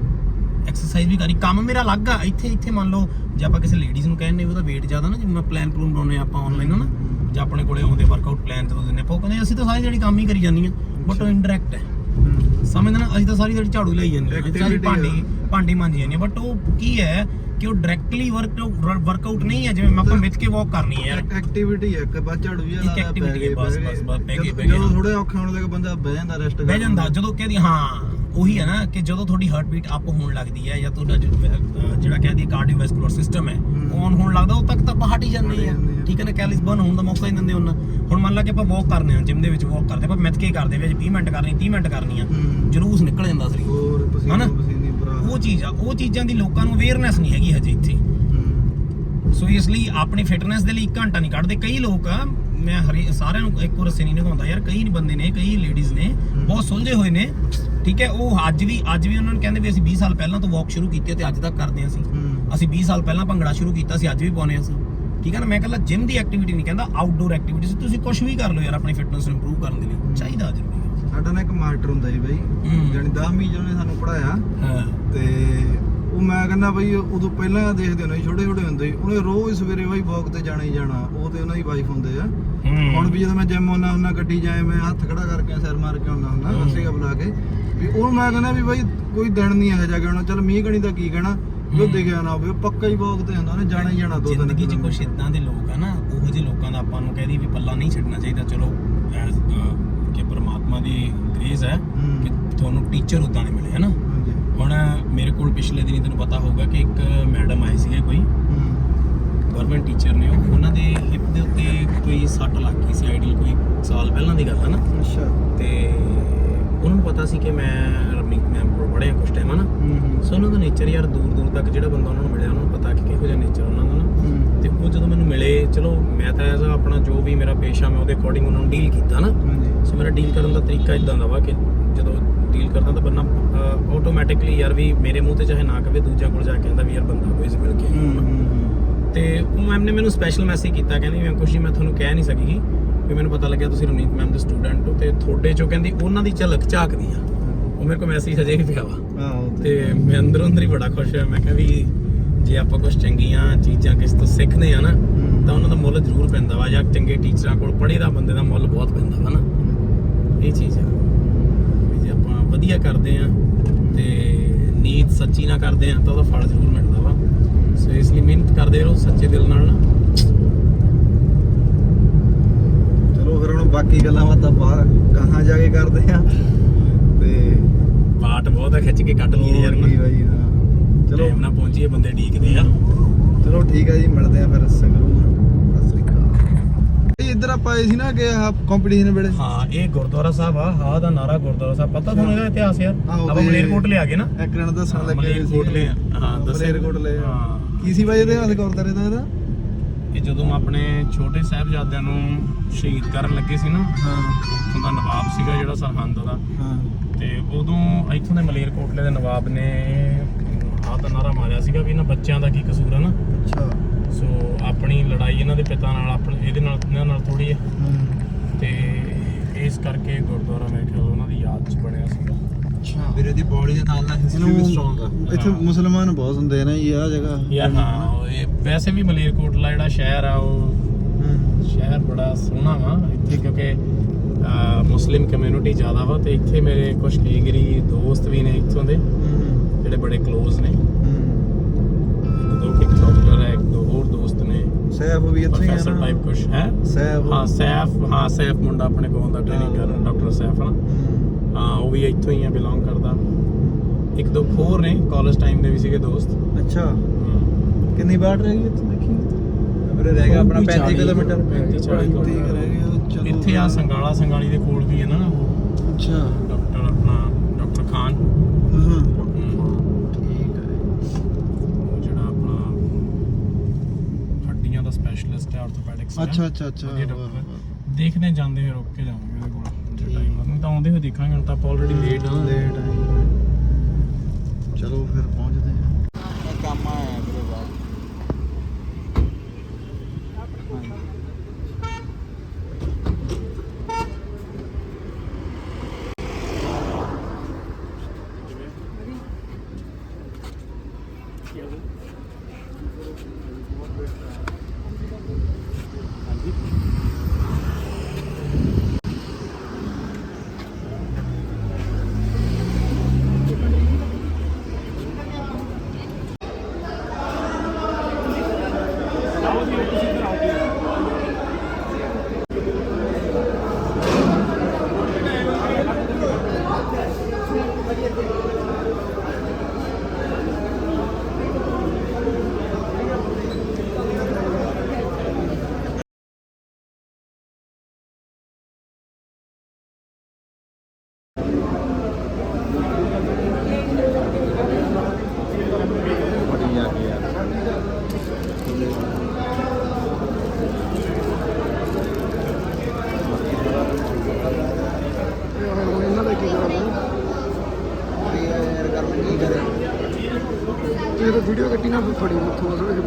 ਐਕਸਰਸਾਈਜ਼ ਵੀ ਕਰੀ ਕੰਮ ਮੇਰਾ ਅਲੱਗ ਆ ਇੱਥੇ ਇੱਥੇ ਮੰਨ ਲਓ ਜੇ ਆਪਾਂ ਕਿਸੇ ਲੇਡੀਜ਼ ਨੂੰ ਕਹਿੰਦੇ ਉਹਦਾ weight ਜ਼ਿਆਦਾ ਨਾ ਜਿਵੇਂ ਪਲਾਨ ਪਲੂਨ ਬਣਾਉਨੇ ਆਪਾਂ ਆਨਲਾਈਨ ਨਾ ਜਾਂ ਆਪਣੇ ਕੋਲੇ ਆਉਂਦੇ ਵਰਕਆਊਟ ਪਲਾਨ ਜਦੋਂ ਦਿੰਨੇ ਆਪਾਂ ਉਹ ਕਹਿੰਦੇ ਅਸੀਂ ਤਾਂ ਸਾਰੀ ਜਿਹੜੀ ਕੰਮ ਹੀ ਕਰੀ ਜਾਂਦੀਆਂ ਬਟ ਉਹ ਇਨਡਾਇਰੈਕਟ ਹੈ। ਸਮਝਦੇ ਨਾ ਅਸੀਂ ਤਾਂ ਸਾਰੀ ਦਿਹਾੜੀ ਝਾੜੂ ਲਈ ਜਾਂਦੇ ਹਾਂ ਤਾਂ ਸਾਰੀ ਭਾਂਡੀ ਭਾਂਡੀ ਮਾਂਜੀ ਜਾਂਦੇ ਬਟ ਉਹ ਕੀ ਹੈ ਕਿ ਉਹ ਡਾਇਰੈਕਟਲੀ ਵਰਕ ਵਰਕਆਊਟ ਨਹੀਂ ਹੈ ਜਿਵੇਂ ਆਪਾਂ ਮਿੱਥ ਕੇ ਵਾਕ ਕਰਨੀ ਹੈ ਐਕਟੀਵਿਟੀ ਹੈ ਇੱਕ ਬਾਅਦ ਝਾੜੂ ਜਿਹਾ ਇੱਕ ਹੈ, ਬਸ, ਬਸ। ਬਸ, ਬਹਿ ਗਏ, ਜਦੋਂ-। ਥੋੜੇ ਔਖੇ ਹੋਣ ਲੱਗੇ ਬੰਦਾ ਬਹਿ ਜਾਂਦਾ ਰੈਸਟ ਬਹਿ ਜਾਂਦਾ ਜਦੋਂ ਕਹਿੰਦੀ ਹਾਂ ਉਹੀ ਹੈ ਨਾ ਕਿ ਜਦੋਂ ਤੁਹਾਡੀ ਹਾਰਟ ਬੀਟ ਅਪ ਹੋਣ ਲੱਗਦੀ ਹੈ ਜਾਂ ਤੁਹਾਡਾ ਜਿਹੜਾ ਕਹਿੰਦੀ ਕਾਰਡੀਓਵੈਸਕੂਲਰ ਸਿਸਟਮ ਹੈ। ਔਨ ਹੋਣ ਲੱਗਦਾ ਉਹ ਤੱਕ ਤਾਂ ਆਪਾਂ ਹਟ ਹੀ ਜਾਂਦੇ ਆ। ਠੀਕ ਹੈ ਨਾ ਕੈਲਰੀਜ਼ ਬਰਨ ਹੋਣ ਦਾ ਮੌਕਾ ਹੀ ਦਿੰਦੇ ਉਹਨਾਂ ਹੁਣ ਮੰਨ ਲਾ ਕਿ ਆਪਾਂ ਵਾਕ ਕਰਨੇ ਆ ਜਿਮ ਦੇ ਵਿੱਚ ਵਾਕ ਕਰਦੇ ਆਪਾਂ ਮਿੱਥ ਕੇ ਕਰਦੇ ਵੀ ਅੱਜ 20 ਮਿੰਟ ਕਰਨੀ 30 ਮਿੰਟ ਕਰਨੀ ਆ। ਜਲੂਸ ਨਿਕਲ ਜਾਂਦਾ ਸਰੀਰ ਹਨਾ? ਉਹ ਚੀਜ਼ ਆ ਉਹ ਚੀਜ਼ਾਂ ਦੀ ਲੋਕਾਂ ਨੂੰ ਅਵੇਅਰਨੈਸ ਨਹੀਂ ਹੈਗੀ ਹਜੇ ਇੱਥੇ। ਸੋ ਇਸ ਲਈ ਆਪਣੀ ਫਿਟਨੈਸ ਦੇ ਲਈ ਘੰਟਾ ਨਹੀਂ ਕੱਢਦੇ ਕਈ ਲੋਕ ਆ ਮੈਂ ਹਰੇ ਸਾਰਿਆਂ ਨੂੰ ਇੱਕੋ ਰਸੇ ਨਹੀਂ ਨਿਭਾਉਂਦਾ ਯਾਰ ਕਈ ਬੰਦੇ ਨੇ ਕਈ ਲੇਡੀਜ਼ ਨੇ ਬਹੁਤ ਸੁਲਝੇ ਹੋਏ ਨੇ ਠੀਕ ਹੈ ਉਹ ਅੱਜ ਵੀ ਅੱਜ ਵੀ ਉਹਨਾਂ ਨੂੰ ਕਹਿੰਦੇ ਵੀ ਅਸੀਂ 20 ਸਾਲ ਪਹਿਲਾਂ ਤੋਂ ਵਾਕ ਸ਼ੁਰੂ ਕੀਤੀ ਤੇ ਅੱਜ ਤੱਕ ਕਰਦੇ ਹਾਂ ਅਸੀਂ। ਅਸੀਂ 20 ਸਾਲ ਪਹਿਲਾਂ ਭੰਗੜਾ ਸ਼ੁਰੂ ਕੀਤਾ ਸੀ ਅੱਜ ਵੀ ਪਾਉਂਦੇ ਹਾਂ ਅਸੀਂ। ਠੀਕ ਹੈ ਨਾ ਮੈਂ ਕਹਿੰਦਾ ਜਿਮ ਦੀ ਐਕਟੀਵਿਟੀ ਨਹੀਂ ਕਹਿੰਦਾ ਆਊਟਡੋਰ ਐਕਟੀਵਿਟੀਜ਼ ਤੁਸੀਂ ਕੁਝ ਵੀ ਕਰ ਲਓ ਯਾਰ ਆਪਣੀ ਫਿਟਨੈਸ ਨੂੰ ਇੰਪਰੂਵ ਕਰਨ ਦੇ ਲਈ ਚਾਹੀਦਾ ਜ਼ਰੂਰੀ ਹੈ। ਸਾਡਾ ਨਾ ਇੱਕ ਮਾਸਟਰ ਹੁੰਦਾ ਸੀ ਬਾਈ। ਜਾਨੀ 10ਵੀਂ ਜਿਹਨੇ ਸਾਨੂੰ ਪੜਾਇਆ ਹਾਂ। ਤੇ ਉਹ ਮੈਂ ਕਹਿੰਦਾ ਬਈ ਉਦੋਂ ਪਹਿਲਾਂ ਦੇਖਦੇ ਹੁੰਦੇ ਛੋਟੇ ਛੋਟੇ ਹੁੰਦੇ ਸੀ। ਉਹਨੇ ਰੋਜ਼ ਸਵੇਰੇ ਬਾਈ ਵਾਕ ਤੇ ਜਾਣਾ ਹੀ ਜਾਣਾ। ਉਹ ਤੇ ਉਹਨਾਂ ਦੀ ਵਾਈਫ ਹੁੰਦੇ ਆ। ਹੁਣ ਵੀ ਜਦੋਂ ਮੈਂ ਜਿਮ ਆਉਣਾ ਹੁੰਦਾ ਗੱਡੀ ਜਾਏ ਮੈਂ ਹੱਥ ਖੜਾ ਕਰਕੇ ਸਿਰ ਮਾਰ ਕੇ ਆਉਣਾ ਹੁੰਦਾ ਹੂੰ। ਅੱਸੇਗਾ ਬੁਲਾ ਕੇ। ਵੀ ਉਹ ਮੈਂ ਕਹਿੰਦਾ ਵੀ ਬਾਈ ਕੋਈ ਦਿਨ ਨਹੀਂ ਇਹੋ ਜਿਹਾ ਕਿ ਹੁਣ। ਚੱਲ ਮੀਂਹ ਕਣੀ ਦਾ ਕੀ ਕਹਿਣਾ? ਹੂੰ। ਦਿਖਿਆ ਨਾ ਹੋਵੇ? ਉਹ ਪੱਕਾ ਹੀ ਵਾਕ ਤੇ ਹੁੰਦਾ ਉਹਨੇ ਜਾਣਾ ਹੀ ਜਾਣਾ ਦੋ ਦਿਨ ਜ਼ਿੰਦਗੀ 'ਚ ਕੁਝ ਇਦਾਂ ਦੇ ਲੋਕ ਆ ਨਾ ਉਹੋ ਜਿਹੇ ਲੋਕਾਂ ਦਾ ਆਪਾਂ ਨੂੰ ਕਹਿ ਦਈਏ ਵੀ ਪੱਲਾ ਨਹੀਂ ਛੱਡਣਾ ਚਾਹੀਦਾ। ਚਲੋ ਕਿ ਪ੍ਰਮਾਤਮਾ ਦੀ ਗ੍ਰੇਸ ਹੈ ਹੂੰ। ਕਿ ਤੁਹਾਨੂੰ ਟੀਚਰ ਉਦਾਂ ਦੇ ਮਿਲੇ ਹਨਾ ਹਾਂਜੀ ਹੁਣ ਮੇਰੇ ਕੋਲ ਪਿਛਲੇ ਦਿਨੀ ਤੈਨੂੰ ਪਤਾ ਹੋਊਗਾ ਕਿ ਇੱਕ ਮੈਡਮ ਆਏ ਸੀਗੇ ਕੋਈ। ਗਵਰਨਮੈਂਟ ਟੀਚਰ ਨੇ ਉਹ। ਉਹਨਾਂ ਦੇ ਹਿਪ ਦੇ ਉੱਤੇ ਕੋਈ ਸੱਟ ਲੱਗ ਗਈ ਸੀ ਆਈਡੀਅਲ ਕੋਈ ਸਾਲ ਪਹਿਲਾਂ ਦੀ ਗੱਲ ਹੈ ਨਾ। ਅੱਛਾ। ਤੇ ਉਹਨਾਂ ਨੂੰ ਪਤਾ ਸੀ ਕਿ ਮੈਂ ਰਮਨੀਤ ਮੈਮ ਕੋਲ ਪੜ੍ਹਿਆ ਕੁਝ ਟਾਈਮ ਹਨਾ ਹੂੰ। ਸੋ ਉਹਨਾਂ ਦਾ ਨੇਚਰ ਯਾਰ ਦੂਰ ਦੂਰ ਤੱਕ ਜਿਹੜਾ ਬੰਦਾ ਉਹਨਾਂ ਨੂੰ ਮਿਲਿਆ ਉਹਨਾਂ ਨੂੰ ਪਤਾ ਕਿ ਕਿਹੋ ਜਿਹਾ ਨੇਚਰ ਉਹਨਾਂ ਦਾ ਨਾ। ਤੇ ਉਹ ਜਦੋਂ ਮੈਨੂੰ ਮਿਲੇ ਚਲੋ ਮੈਂ ਤਾਂ ਐਜ਼ ਆਪਣਾ ਜੋ ਵੀ ਮੇਰਾ ਪੇਸ਼ਾ ਮੈਂ ਉਹਦੇ ਅਕੋਰਡਿੰਗ ਉਹਨਾਂ ਨੂੰ ਡੀਲ ਕੀਤਾ ਨਾ। ਸੋ ਮੇਰਾ ਡੀਲ ਕਰਨ ਦਾ ਤਰੀਕਾ ਇਦਾਂ ਦਾ ਵਾ ਕਿ ਡੀਲ ਕਰਦਾ ਤਾਂ ਬੰਦਾ ਆਟੋਮੈਟਿਕਲੀ ਯਾਰ ਵੀ ਮੇਰੇ ਮੂੰਹ ਤੇ ਚਾਹੇ ਨਾ ਕਵੇ ਦੂਜਿਆਂ ਕੋਲ ਜਾ ਕੇ ਕਹਿੰਦਾ ਵੀ ਯਾਰ ਬੰਦਾ ਕੋਈ ਮਿਲ ਕੇ ਆਇਆ ਹੂੰ। ਹੂੰ। ਤੇ ਉਹ ਮੈਮ ਨੇ ਮੈਨੂੰ ਸਪੈਸ਼ਲ ਮੈਸੇਜ ਕੀਤਾ ਕਹਿੰਦੀ ਮੈਂ ਕੁਛ ਮੈਂ ਤੁਹਾਨੂੰ ਕਹਿ ਨਹੀਂ ਸਕੀ ਵੀ ਮੈਨੂੰ ਪਤਾ ਲੱਗਿਆ ਤੁਸੀਂ ਰਵਨੀਤ ਮੈਮ ਦੇ ਸਟੂਡੈਂਟ ਹੋ ਤੇ ਤੁਹਾਡੇ ਚੋਂ ਕਹਿੰਦੀ ਉਹਨਾਂ ਦੀ ਝਲਕ ਝਾਕਦੀ ਆ। ਉਹ ਮੇਰੇ ਕੋਲ ਮੈਸੇਜ ਹਜੇ ਵੀ ਪਿਆ ਵਾ। ਆਹੋ ਤੇ ਮੈਂ ਅੰਦਰੋਂ ਅੰਦਰ ਹੀ ਬੜਾ ਖੁਸ਼ ਹੋਇਆ ਮੈਂ ਕਿਹਾ ਵੀ ਜੇ ਆਪਾਂ ਕੁਝ ਚੰਗੀਆਂ ਚੀਜ਼ਾਂ ਕਿਸ ਤੋਂ ਸਿੱਖਦੇ ਆ ਨਾ ਤਾਂ ਉਹਨਾਂ ਦਾ ਮੁੱਲ ਜ਼ਰੂਰ ਪੈਂਦਾ ਵਾ ਜਾਂ ਚੰਗੇ ਟੀਚਰਾਂ ਕੋਲ ਪੜ੍ਹੇ ਦਾ ਬੰਦੇ ਦਾ ਮੁੱਲ ਬਹੁਤ ਪੈਂਦਾ ਵਾ ਨਾ। ਇਹ ਚੀਜ਼ ਆ। ਜੇ ਆਪਾਂ ਵਧੀਆ ਕਰਦੇ ਆ ਤੇ ਨੀਤ ਸੱਚੀ ਨਾ ਕਰਦੇ ਆ ਤਾਂ ਉਹਦਾ ਫਲ ਜ਼ਰੂਰ ਮਿਲਦਾ ਵਾ। ਸੋ ਇਸ ਲਈ ਮਿਹਨਤ ਕਰਦੇ ਰਹੋ ਸੱਚੇ ਦਿਲ ਨਾਲ ਨਾ। ਚਲੋ ਫਿਰ ਹੁਣ ਬਾਕੀ ਗੱਲਾਂ ਬਾਤਾਂ ਬਾਹਰ ਕਹਾਂ ਜਾ ਕੇ ਕਰਦੇ ਆ ਤੇ ਬਾਟ ਬਹੁਤ ਆ ਖਿੱਚ ਕੇ ਕੱਢ ਲਈਏ ਯਾਰ ਹਾਂ। ਚਲੋ। ਨਾਲ ਪਹੁੰਚੀਏ ਬੰਦੇ ਢੀਕਦੇ ਆ। ਚਲੋ ਠੀਕ ਹੈ ਜੀ ਮਿਲਦੇ ਆ ਫਿਰ ਸੰਗਰੂਰ ਸਤਿ ਸ੍ਰੀ ਅਕਾਲ ਇਹ ਇੱਧਰ ਆਪਾਂ ਆਏ ਸੀ ਨਾ ਕਿ ਆਹ ਕੰਪੀਟੀਸ਼ਨ ਵੇਲੇ। ਹਾਂ ਇਹ ਗੁਰਦੁਆਰਾ ਸਾਹਿਬ ਆ ਹਾਂ ਦਾ ਨਾਰਾ ਗੁਰਦੁਆਰਾ ਸਾਹਿਬ। ਪਤਾ ਤੁਹਾਨੂੰ ਇਹਦਾ ਇਤਿਹਾਸ ਯਾਰ? ਆਹੋ, ਆਪਾਂ ਵੀ- ਮਲੇਰਕੋਟਲੇ ਆ ਗਏ ਨਾ। ਇੱਕ ਜਣ ਦੱਸਣ ਲੱਗੇ ਮਲੇਰਕੋਟਲੇ ਆ। ਹਾਂ, ਦੱਸਿਆ। ਮਲੇਰਕੋਟਲੇ ਆ। ਹਾਂ। ਕੀ ਸੀ ਬਾਈ ਇਹਦੇ ਹਾਲ ਗੁਰਦਾਰੇ ਦਾ ਇਹਦਾ? ਇਹ ਜਦੋਂ ਆਪਣੇ ਛੋਟੇ ਸਾਹਿਬਜ਼ਾਦਿਆਂ ਨੂੰ ਸ਼ਹੀਦ ਕਰਨ ਲੱਗੇ ਸੀ ਨਾ ਹਾਂ। ਉੱਥੋਂ ਦਾ ਨਵਾਬ ਸੀਗਾ ਜਿਹੜਾ ਸਰਹੰਦ ਦਾ। ਹਾਂ। ਤੇ ਉਦੋਂ ਇੱਥੋਂ ਦੇ ਮਲੇਰਕੋਟਲੇ ਦੇ ਨਵਾਬ ਨੇ ਆਹ ਤਾਂ ਨਾਰਾ ਮਾਰਿਆ ਸੀਗਾ ਵੀ ਇਹਨਾਂ ਬੱਚਿਆਂ ਦਾ ਕੀ ਕਸੂਰ ਹੈ ਨਾ। ਅੱਛਾ। ਸੋ ਆਪਣੀ ਲੜਾਈ ਇਹਨਾਂ ਦੇ ਪਿਤਾ ਨਾਲ ਆਪਣੇ ਇਹਦੇ ਨਾਲ ਇਹਨਾਂ ਨਾਲ ਥੋੜੀ ਹੈ। ਤੇ ਇਸ ਕਰਕੇ ਗੁਰਦੁਆਰਾ ਮੇਰੇ ਖਿਆਲ ਉਹਨਾਂ ਦੀ ਯਾਦ 'ਚ ਬਣਿਆ ਸੀਗਾ ਅੱਛਾ। ਵੀਰੇ ਦੀ ਬੋਡੀ ਦੇ ਨਾਲ ਨਾਲ ਹਿਸਟਰੀ ਵੀ ਸਟਰੋਂਗ ਆ। ਇੱਥੇ। ਮੁਸਲਮਾਨ ਬਹੁਤ ਹੁੰਦੇ ਨੇ ਜੀ ਆਹ ਜਗ੍ਹਾ। ਯਾਰ ਹਾਂ ਉਹ ਇਹ ਵੈਸੇ ਵੀ ਮਲੇਰਕੋਟਲਾ ਜਿਹੜਾ ਸ਼ਹਿਰ ਆ ਉਹ ਸ਼ਹਿਰ ਬੜਾ ਸੋਹਣਾ ਵਾ। ਇੱਥੇ ਕਿਉਂਕਿ ਮੁਸਲਿਮ ਕਮਿਊਨਿਟੀ ਜ਼ਿਆਦਾ ਵਾ ਤੇ ਇੱਥੇ ਮੇਰੇ ਕੁਝ ਡੀਗਰੀ ਦੋਸਤ ਵੀ ਨੇ ਇੱਥੋਂ ਦੇ ਜਿਹੜੇ ਬੜੇ ক্লোਜ਼ ਨੇ। ਹੂੰ। ਦੋ ਇੱਕ ਡਾਕਟਰ ਹੈ ਇੱਕ ਦੋ ਹੋਰ ਦੋਸਤ ਨੇ ਸੈਫ ਵੀ ਇੱਥੇ ਹੀ ਆ ਪ੍ਰੋਫੈਸਰ ਨਾ। ਟਾਈਪ ਕੁਝ ਹੈ? ਸੈਫ। ਹਾਂ ਸੈਫ ਹਾਂ ਸੈਫ ਮੁੰਡਾ ਆਪਣੇ ਕੋਲ ਦਾ ਟ੍ਰੇਨਿੰਗ ਕਰ ਰਿਹਾ ਡਾਕਟਰ ਸੈਫ ਹਾਂ ਹੂੰ। ਉਹ ਵੀ ਇੱਥੋਂ ਹੀ ਆ ਬਿਲੋਂਗ ਕਰਦਾ। ਇੱਕ ਦੋ ਹੋਰ ਨੇ ਕਾਲਜ ਟਾਈਮ ਦੇ ਵੀ ਸੀਗੇ ਦੋਸਤ। ਅੱਛਾ। ਕਿੰਨੀ ਬਾਟ ਰਹਿ ਗਈ ਇੱਥੇ ਦੇਖੀ? ਵੀਰੇ ਰਹਿ ਗਿਆ ਆਪਣਾ ਕੋਈ 35 ਚਾਲੀ ਕਿਲੋਮੀਟਰ। 35 40 35 ਰਹਿ ਗਿਆ ਚਲੋ। ਇੱਥੇ ਆ ਸੰਗਾਲਾ ਸੰਗਾਲੀ ਦੇ ਕੋਲ ਵੀ ਹੈ ਨਾ ਉਹ। ਅੱਛਾ ਡਾਕਟਰ ਆਪਣਾ ਡਾਕਟਰ ਖਾਨ ਹਾਂ ਹਮ, ਠੀਕ ਹੈ ਉਹ ਜਿਹੜਾ ਆਪਣਾ ਹੱਡੀਆਂ ਦਾ ਸਪੈਸ਼ਲਿਸਟ ਆਰਥੋਪੈਡਿਕਸ ਅੱਛਾ ਅੱਛਾ ਅੱਛਾ ਵਧੀਆ ਡਾਕਟਰ ਦੇਖਦੇ ਜਾਂਦੇ ਹੋਏ ਰੁਕ ਕੇ ਜਾਵਾਂਗੇ ਉਹਦੇ ਕੋਲ। ਠੀਕ। ਟਾਈਮ ਨਹੀਂ ਤਾਂ ਆਉਂਦੇ ਹੋਏ ਦੇਖਾਂਗੇ ਹੁਣ ਤਾਂ ਆਪਾਂ ਆਲਰੇਡੀ ਲੇਟ। ਹਾਂ ਲੇਟ ਹੈ ਚਲੋ ਫਿਰ ਪਹੁੰਚਦੇ ਹਾਂ ਕੰਮ ਆਇਆ ਵੀਰੇ ਬਾਅਦ ਬੜੀ ਆ ਗਈ ਯਾਰ ਹੁਣ ਇਹਨਾਂ ਦਾ ਕੀ ਕਰਾਂ ਯਾਰ ਕਰਨ ਕੀ ਕਰੇ ਇਹ ਤਾਂ ਵੀਡੀਓ ਕੱਟੀ ਨਾ ਫੜੀ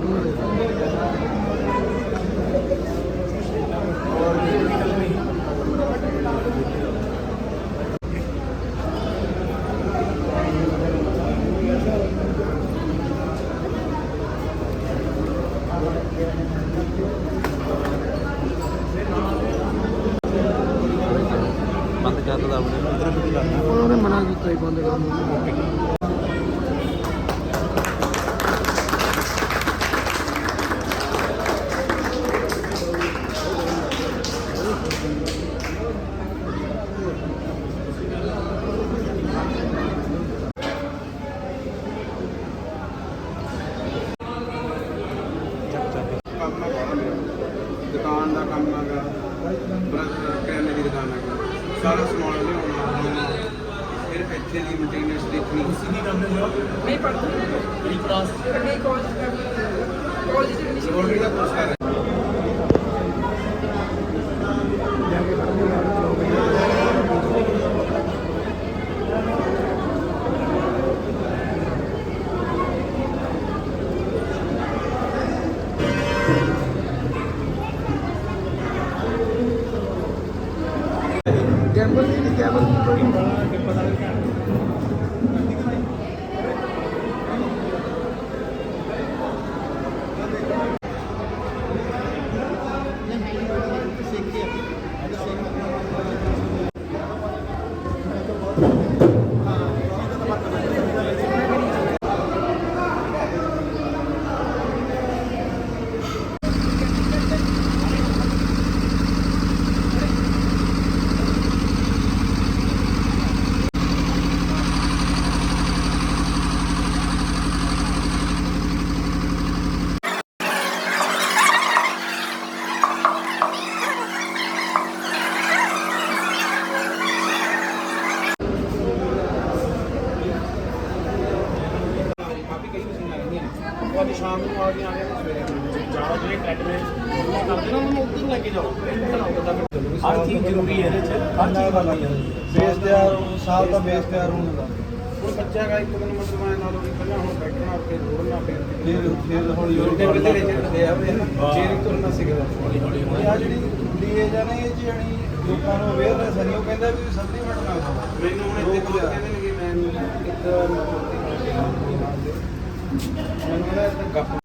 ਸ਼ਾਮ ਨੂੰ ਆ ਕੇ ਆ ਸਵੇਰੇ ਜਾਓ ਜਿਹੜੇ ਟਰੈਕਟਰ ਕਰਦੇ ਨਾ ਉਹਨੂੰ ਉੱਧਰ ਲੈ ਕੇ ਜਾਓ। ਹਰ ਚੀਜ਼ ਜ਼ਰੂਰੀ ਹੈ ਇਹਦੇ ਚ ਹਰ ਚੀਜ਼ ਬਣਦੀ ਹੈ। ਬੇਸ ਤਿਆਰ ਸਾਲ ਦਾ ਬੇਸ ਤਿਆਰ ਹੋਣ ਦਾ। ਹੁਣ ਬੱਚਾ ਹੈਗਾ ਇੱਕ ਦਿਨ ਮਤਲਬ ਐ ਨਾਲ ਉਹਨੇ ਪਹਿਲਾਂ ਹੁਣ ਬੈਠਣਾ ਫਿਰ ਦੌੜਨਾ ਫਿਰ। ਫਿਰ ਫਿਰ ਹੌਲੀ ਹੌਲੀ ਬਥੇਰੇ ਜਿਹੜੇ ਆ ਚੇਰੀ ਤੁਰਨਾ ਸਿੱਖਦਾ ਹੌਲੀ ਹੌਲੀ ਆ ਜਿਹੜੀ ਆ ਨਾ ਇਹ ਜਾਣੀ ਲੋਕਾਂ ਨੂੰ ਅਵੇਅਰਨੈਸ ਨਹੀਂ ਉਹ ਕਹਿੰਦਾ ਵੀ ਸਪਲੀਮੈਂਟ ਨਾ ਖਾਓ ਮੈਨੂੰ ਹੁਣ ਇੱਥੇ ਕੋਲ ਕਹਿੰਦੇ ਨੇ ਕਿ ਮੈਂ ਇੱਕ ਮੈਨੂੰ ਕਹਿੰਦਾ ਇੱਥੇ ਗੱਪ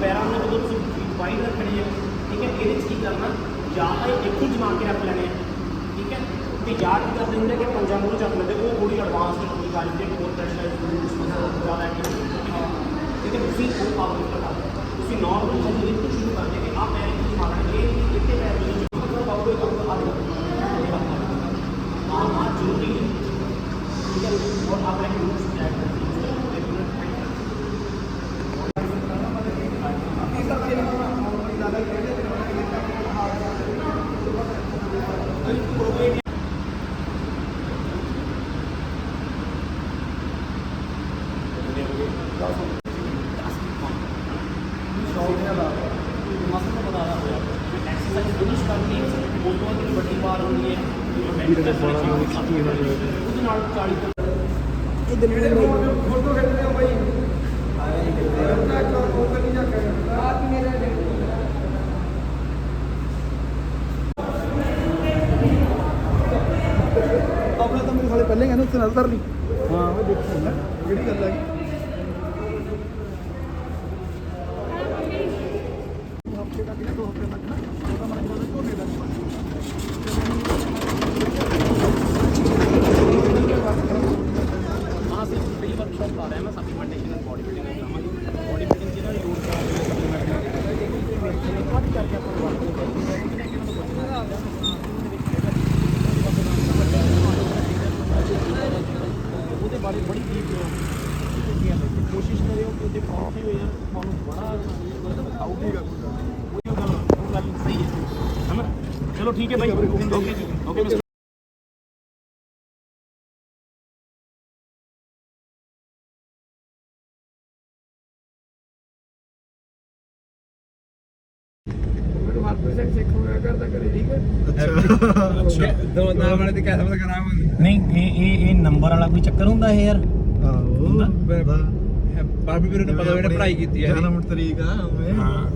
ਪੈਰਾਂ ਨੂੰ ਜਦੋਂ ਤੁਸੀਂ ਵਾਈਡ ਰੱਖਣੀ ਹੈ ਠੀਕ ਹੈ ਇਹਦੇ 'ਚ ਕੀ ਕਰਨਾ ਜਾਂ ਤਾਂ ਇਹ ਇੱਕੋ ਜਮਾ ਕੇ ਰੱਖ ਲੈਣੇ ਆ ਠੀਕ ਹੈ ਤੇ ਜਾਂ ਕੀ ਕਰਦੇ ਹੁੰਦੇ ਕਿ ਪੰਜਾਂ ਨੂੰ ਚੱਕ ਲੈਂਦੇ ਉਹ ਥੋੜੀ ਐਡਵਾਂਸ ਦੀ ਗੱਲ ਤੇ ਹੋਰ ਪ੍ਰੈਸ਼ਰ ਜ਼ਿਆਦਾ ਐਕਟਿਵ ਠੀਕ ਹੈ ਤੁਸੀਂ ਉਹ ਪਾਵਰ ਕਰਨਾ ਤੁਸੀਂ ਨਾਰਮਲ ਜਿਹਦੇ ਤੋਂ ਸ਼ੁਰੂ ਕਰਦੇ ਕਿ ਆ ਪੈਰ ਨੂੰ ਮਾਰਾਂਗੇ ਲੈਣੇ ਇਹ ਇੱਥੇ ਪੈਰ ਨੂੰ ਜਮਾ ਪਾਵਰ ਕਰੋ ਆ ਆ ਆ ਜ਼ਰੂਰੀ ਹੈ ਠੀਕ ਹੈ ਔਰ ਆਪਣੇ ਗਰੁੱਪ ਚੈੱਕ ਕਰੋ ਐਕਸਰਸਾਈਜ਼ ਫਿਨਿਸ਼ ਕਰਕੇ ਉਸ ਤੋਂ ਬਾਅਦ ਜਿਹੜੀ ਵੱਡੀ ਬਾਰ ਹੁੰਦੀ ਹੈ ਉਹਦੇ ਨਾਲ 40 ਤੋਂ ਆਪਣੇ ਤਾਂ ਮੇਰੇ ਸਾਲੇ ਪਹਿਲੇ ਕਹਿੰਦੇ ਉੱਥੇ ਨਜ਼ਰ ਨਹੀਂ ਹਾਂ ਮੈਂ ਦੇਖਿਆ ਨਾ ਜਿਹੜੀ ਗੱਲ ਆ ਹਫ਼ਤੇ ਤੱਕ ਜਾਂ ਦੋ ਹਫ਼ਤੇ ਤੱਕ ਨਾ ਉਹਦਾ ਮਨ ਕਰਦਾ ਝੋਨੇ ਦਾ ਹਾਂ ਅਸੀਂ ਕਈ ਵਰਕਸ਼ਾਪ ਲਾ ਰਹੇ ਹਾਂ ਮੈਂ ਸਪਲੀਮੈਂਟੇਸ਼ਨ ਐਂਡ ਬੋਡੀ ਬਿਲਡਿੰਗ ਦਾ ਕਰਾਂਗੇ ਬੋਡੀ ਬਿਲਡਿੰਗ ਜਿਹਨਾਂ ਨੂੰ ਯੂਜ਼ ਕਰਕੇ ਆਪਾਂ ਵਰਕ ਉਹਦੇ ਬਾਰੇ ਬੜੀ ਡੀਪ ਕੋਸ਼ਿਸ਼ ਕਰਿਓ ਕਿ ਉਹਦੇ ਪਹੁੰਚੇ ਹੋਏ ਆ ਤੁਹਾਨੂੰ ਬੜਾ ਮਤਲਬ ਆਊਟੇਗਾ ਉਹ ਗੱਲ ਉਹ ਗੱਲ ਸਹੀ ਹੈ ਹਨਾ ਚਲੋ ਠੀਕ ਹੈ ਭਾਈ ਓਕੇ ਜੀ। ਓਕੇ ਮੈਨੂੰ 100% ਸਿੱਖ ਹੋਇਆ ਕਰਦਾ ਕਰੇ ਠੀਕ ਹੈ ਅੱਛਾ। ਦੋ ਨਾਮ ਵਾਲੇ ਦੀ ਕਿਸਮਤ ਕਰਾਵਾਂਗੇ ਨਹੀਂ ਇਹ ਇਹ ਇਹ ਨੰਬਰ ਵਾਲਾ ਕੋਈ ਚੱਕਰ ਹੁੰਦਾ ਇਹ ਯਾਰ? ਆਹੋ ਬਾਬੀ ਵੀਰ ਨੂੰ ਪਤਾ ਉਹਨੇ ਪੜ੍ਹਾਈ ਕੀਤੀ ਹੈ ਜਨਮ ਤਰੀਕ ਆ ਉਵੇਂ। ਹਾਂ।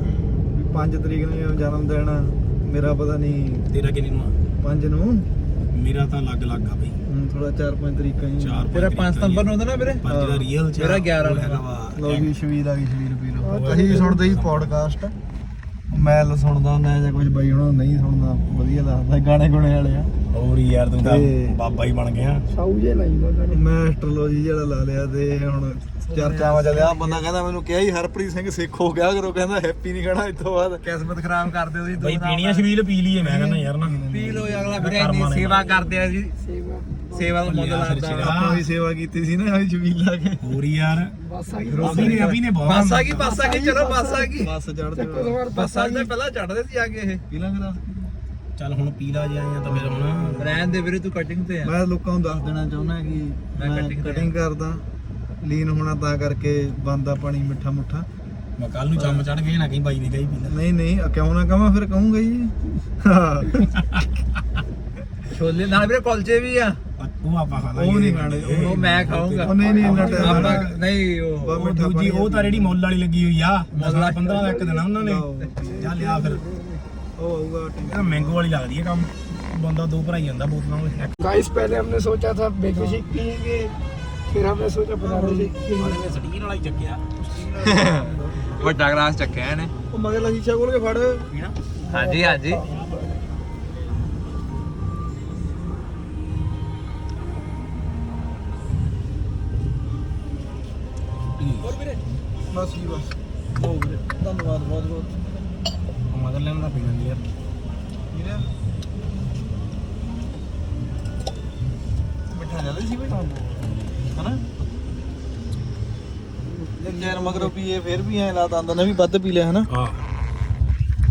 5 ਤਰੀਕ ਨੂੰ ਜਨਮ ਦਿਨ। ਮੇਰਾ ਪਤਾ ਨਹੀਂ ਤੇਰਾ ਕਿੰਨੀ ਨੂੰ ਆ 5 ਨੂੰ। ਮੇਰਾ ਤਾਂ ਅਲੱਗ ਅਲੱਗ ਆ ਬਈ। ਥੋੜਾ 4-5 ਤਰੀਕਾਂ ਹੀ। ਚਾਰ ਤੇਰਾ 5 ਸਤੰਬਰ ਨੂੰ ਹੁੰਦਾ ਨਾ ਵੀਰੇ? ਪੰਜ ਦਾ ਰੀਅਲ ਚ ਮੇਰਾ 11 ਉਹ ਹੈਗਾ ਵਾ ਲੋ ਜੀ ਸ਼ਵੀਰ ਆ ਗਈ ਸ਼ਵੀਰ ਵੀਰ ਅਸੀਂ ਸੁਣਦੇ ਹੀ ਪੋਡਕਾਸਟ ਮੈਲ ਸੁਣਦਾ ਹੁੰਦਾ ਜਾਂ ਕੁਝ ਬਾਈ ਹੁਣ ਨਹੀਂ ਸੁਣਦਾ। ਵਧੀਆ ਲੱਗਦਾ ਗਾਣੇ ਗੁਣੇ ਵਾਲੇ ਆ। ਹੋਰ ਯਾਰ ਤੂੰ ਤਾਂ ਬਾਬਾ ਹੀ ਬਣ ਗਿਆ। ਸਾਊ ਜੇ ਲਾਈ ਮੈਂ ਐਸਟ੍ਰੋਲੋਜੀ ਜਿਹੜਾ ਲਾ ਲਿਆ ਤੇ ਹੁਣ ਚਰਚਾਵਾਂ ਚੱਲਿਆ ਬੰਦਾ ਕਹਿੰਦਾ ਮੈਨੂੰ ਕਿਹਾ ਹੀ ਹਰਪ੍ਰੀਤ ਸਿੰਘ ਸਿੱਖ ਹੋ ਗਿਆ ਕਰੋ ਕਹਿੰਦਾ ਹੈਪੀ ਨਹੀਂ ਕਹਿਣਾ ਇਸ ਤੋਂ ਬਾਅਦ। ਕਿਸਮਤ ਖਰਾਬ ਕਰ ਦਿਓ ਜੀ ਬਈ ਪੀਣੀਆਂ ਸ਼ਬੀਲ ਪੀ ਲਈਏ ਮੈਂ ਕਹਿੰਦਾ ਯਾਰ ਨਾ। ਪੀ ਲੋ ਅਗਲਾ ਵੀਰੇ ਇੰਨੀ ਸੇਵਾ ਕਰਦੇ ਆ ਜੀ। ਸੇਵਾ। ਸੇਵਾ ਦਾ ਮੁੱਲ ਫਿਰ ਲੱਗਦਾ। ਆਪਾਂ ਵੀ ਸੇਵਾ ਕੀਤੀ ਸੀ ਨਾ ਅਸੀਂ ਸ਼ਬੀਲ ਲਾ ਕੇ। ਹੋਰ ਯਾਰ ਬਸ ਆ ਗਈ। ਅਭੀ ਨੇ ਅਭੀ ਨੇ ਬਹੁਤ ਬੱਸ ਆ ਗਈ ਬੱਸ ਆ ਗਈ ਚਲੋ ਬੱਸ ਆ ਗਈ। ਬੱਸ ਚੜਦੇ ਬੱਸ ਆ ਗਈ। ਪਹਿਲਾਂ ਚੜਦੇ ਸੀ ਆ ਕੇ ਇਹ। ਪੀ ਲਾਂਗੇ ਤਾਂ ਚੱਲ ਹੁਣ ਪੀਲਾ ਜੇ ਆਏ ਆ ਤਾਂ ਫਿਰ ਹੁਣ। ਰਹਿਣ ਦੇ ਵੀਰੇ ਤੂੰ ਕਟਿੰਗ ਤੇ ਆ। ਮੈਂ ਲੋਕਾਂ ਨੂੰ ਦੱਸ ਦੇਣਾ ਚਾਹੁੰਦਾ ਕਿ ਮੈਂ ਕਟਿੰਗ ਕਰਦਾ। ਲੀਨ ਹੋਣਾ ਤਾਂ ਕਰਕੇ ਬੰਦਾ ਪਾਣੀ ਮਿੱਠਾ ਮੁੱਠਾ ਮੈਂ ਕੱਲ ਨੂੰ ਚੰਮ ਚੜ ਗਏ ਨਾ ਕਹੀਂ ਬਾਈ ਨੇ ਕਹੀ ਪੀਲਾ ਨਹੀਂ ਨਹੀਂ ਆ ਕਿਉਂ ਨਾ ਕਹਾਂ ਫਿਰ ਕਹੂੰਗਾ ਹੀ ਹਾਂ ਛੋਲੇ ਨਾਲ ਵੀਰੇ ਕੁਲਚੇ ਵੀ ਆ ਉਹ ਆਪਾਂ ਖਾ ਲਾਂਗੇ ਉਹ ਨਹੀਂ ਖਾਣੇ, ਉਹ ਮੈਂ ਖਾਊਂਗਾ ਉਹ ਨਹੀਂ ਨਹੀਂ ਇੰਨਾ ਟਾਈਮ ਆਪਾਂ ਨਹੀਂ ਉਹ ਬਾ ਉਹ ਮਿੱਠਾ ਦੂਜੀ ਪਾਣੀ ਉਹ ਤਾਂ ਜਿਹੜੀ ਮੁੱਲ ਵਾਲੀ ਲੱਗੀ ਹੋਈ ਆ ਮਸਲਾ 15 ਦਾ ਇੱਕ ਦੇਣਾ ਉਹਨਾਂ ਨੇ ਲਓ। ਜਾ ਲਿਆ ਫਿਰ ਉਹ ਆਊਗਾ ਇਹ ਤਾਂ ਮੈਂਗੋ ਵਾਲੀ ਲੱਗਦੀ ਹੈ ਕੰਮ ਬੰਦਾ ਦੋ ਭਰਾਈ ਜਾਂਦਾ ਬੋਤਲਾਂ ਵਿੱਚ गाइस पहले हमने सोचा था बेबी शेक पियेंगे ਤੇਰਾ ਮੈਂ ਸੋਚਿਆ ਬਣਾ ਲਓ ਜੀ। ਉਹਨੇ ਮੈਂ ਸਟੀਲ ਵਾਲਾ ਹੀ ਚੱਕਿਆ। ਵੱਡਾ ਗਲਾਸ ਚੱਕਿਆ ਇਹਨੇ। ਉਹ ਮਗਰ ਲਾ ਸ਼ੀਸ਼ਾ ਖੋਲ ਕੇ ਫੜ। ਪੀਣਾ? ਹਾਂਜੀ ਹਾਂਜੀ। ਬਸ ਜੀ ਬਸ। ਹੋ ਵੀਰੇ ਧੰਨਵਾਦ ਬਹੁਤ ਬਹੁਤ। ਮਗਰ ਲੈਣ ਪੀਣਾ ਨਹੀਂ ਯਾਰ। ਵੀਰੇ? ਮਿੱਠਾ ਜ਼ਿਆਦਾ ਸੀ ਬਈ। ਹਨਾ? ਜੇ ਯਾਰ ਮਗਰੋਂ ਪੀਏ ਫਿਰ ਵੀ ਐ ਲੱਗਦਾ ਆਂਦਾ ਨਾ ਵੀ ਵੱਧ ਪੀ ਲਿਆ ਹਨਾ? ਹਾਂ।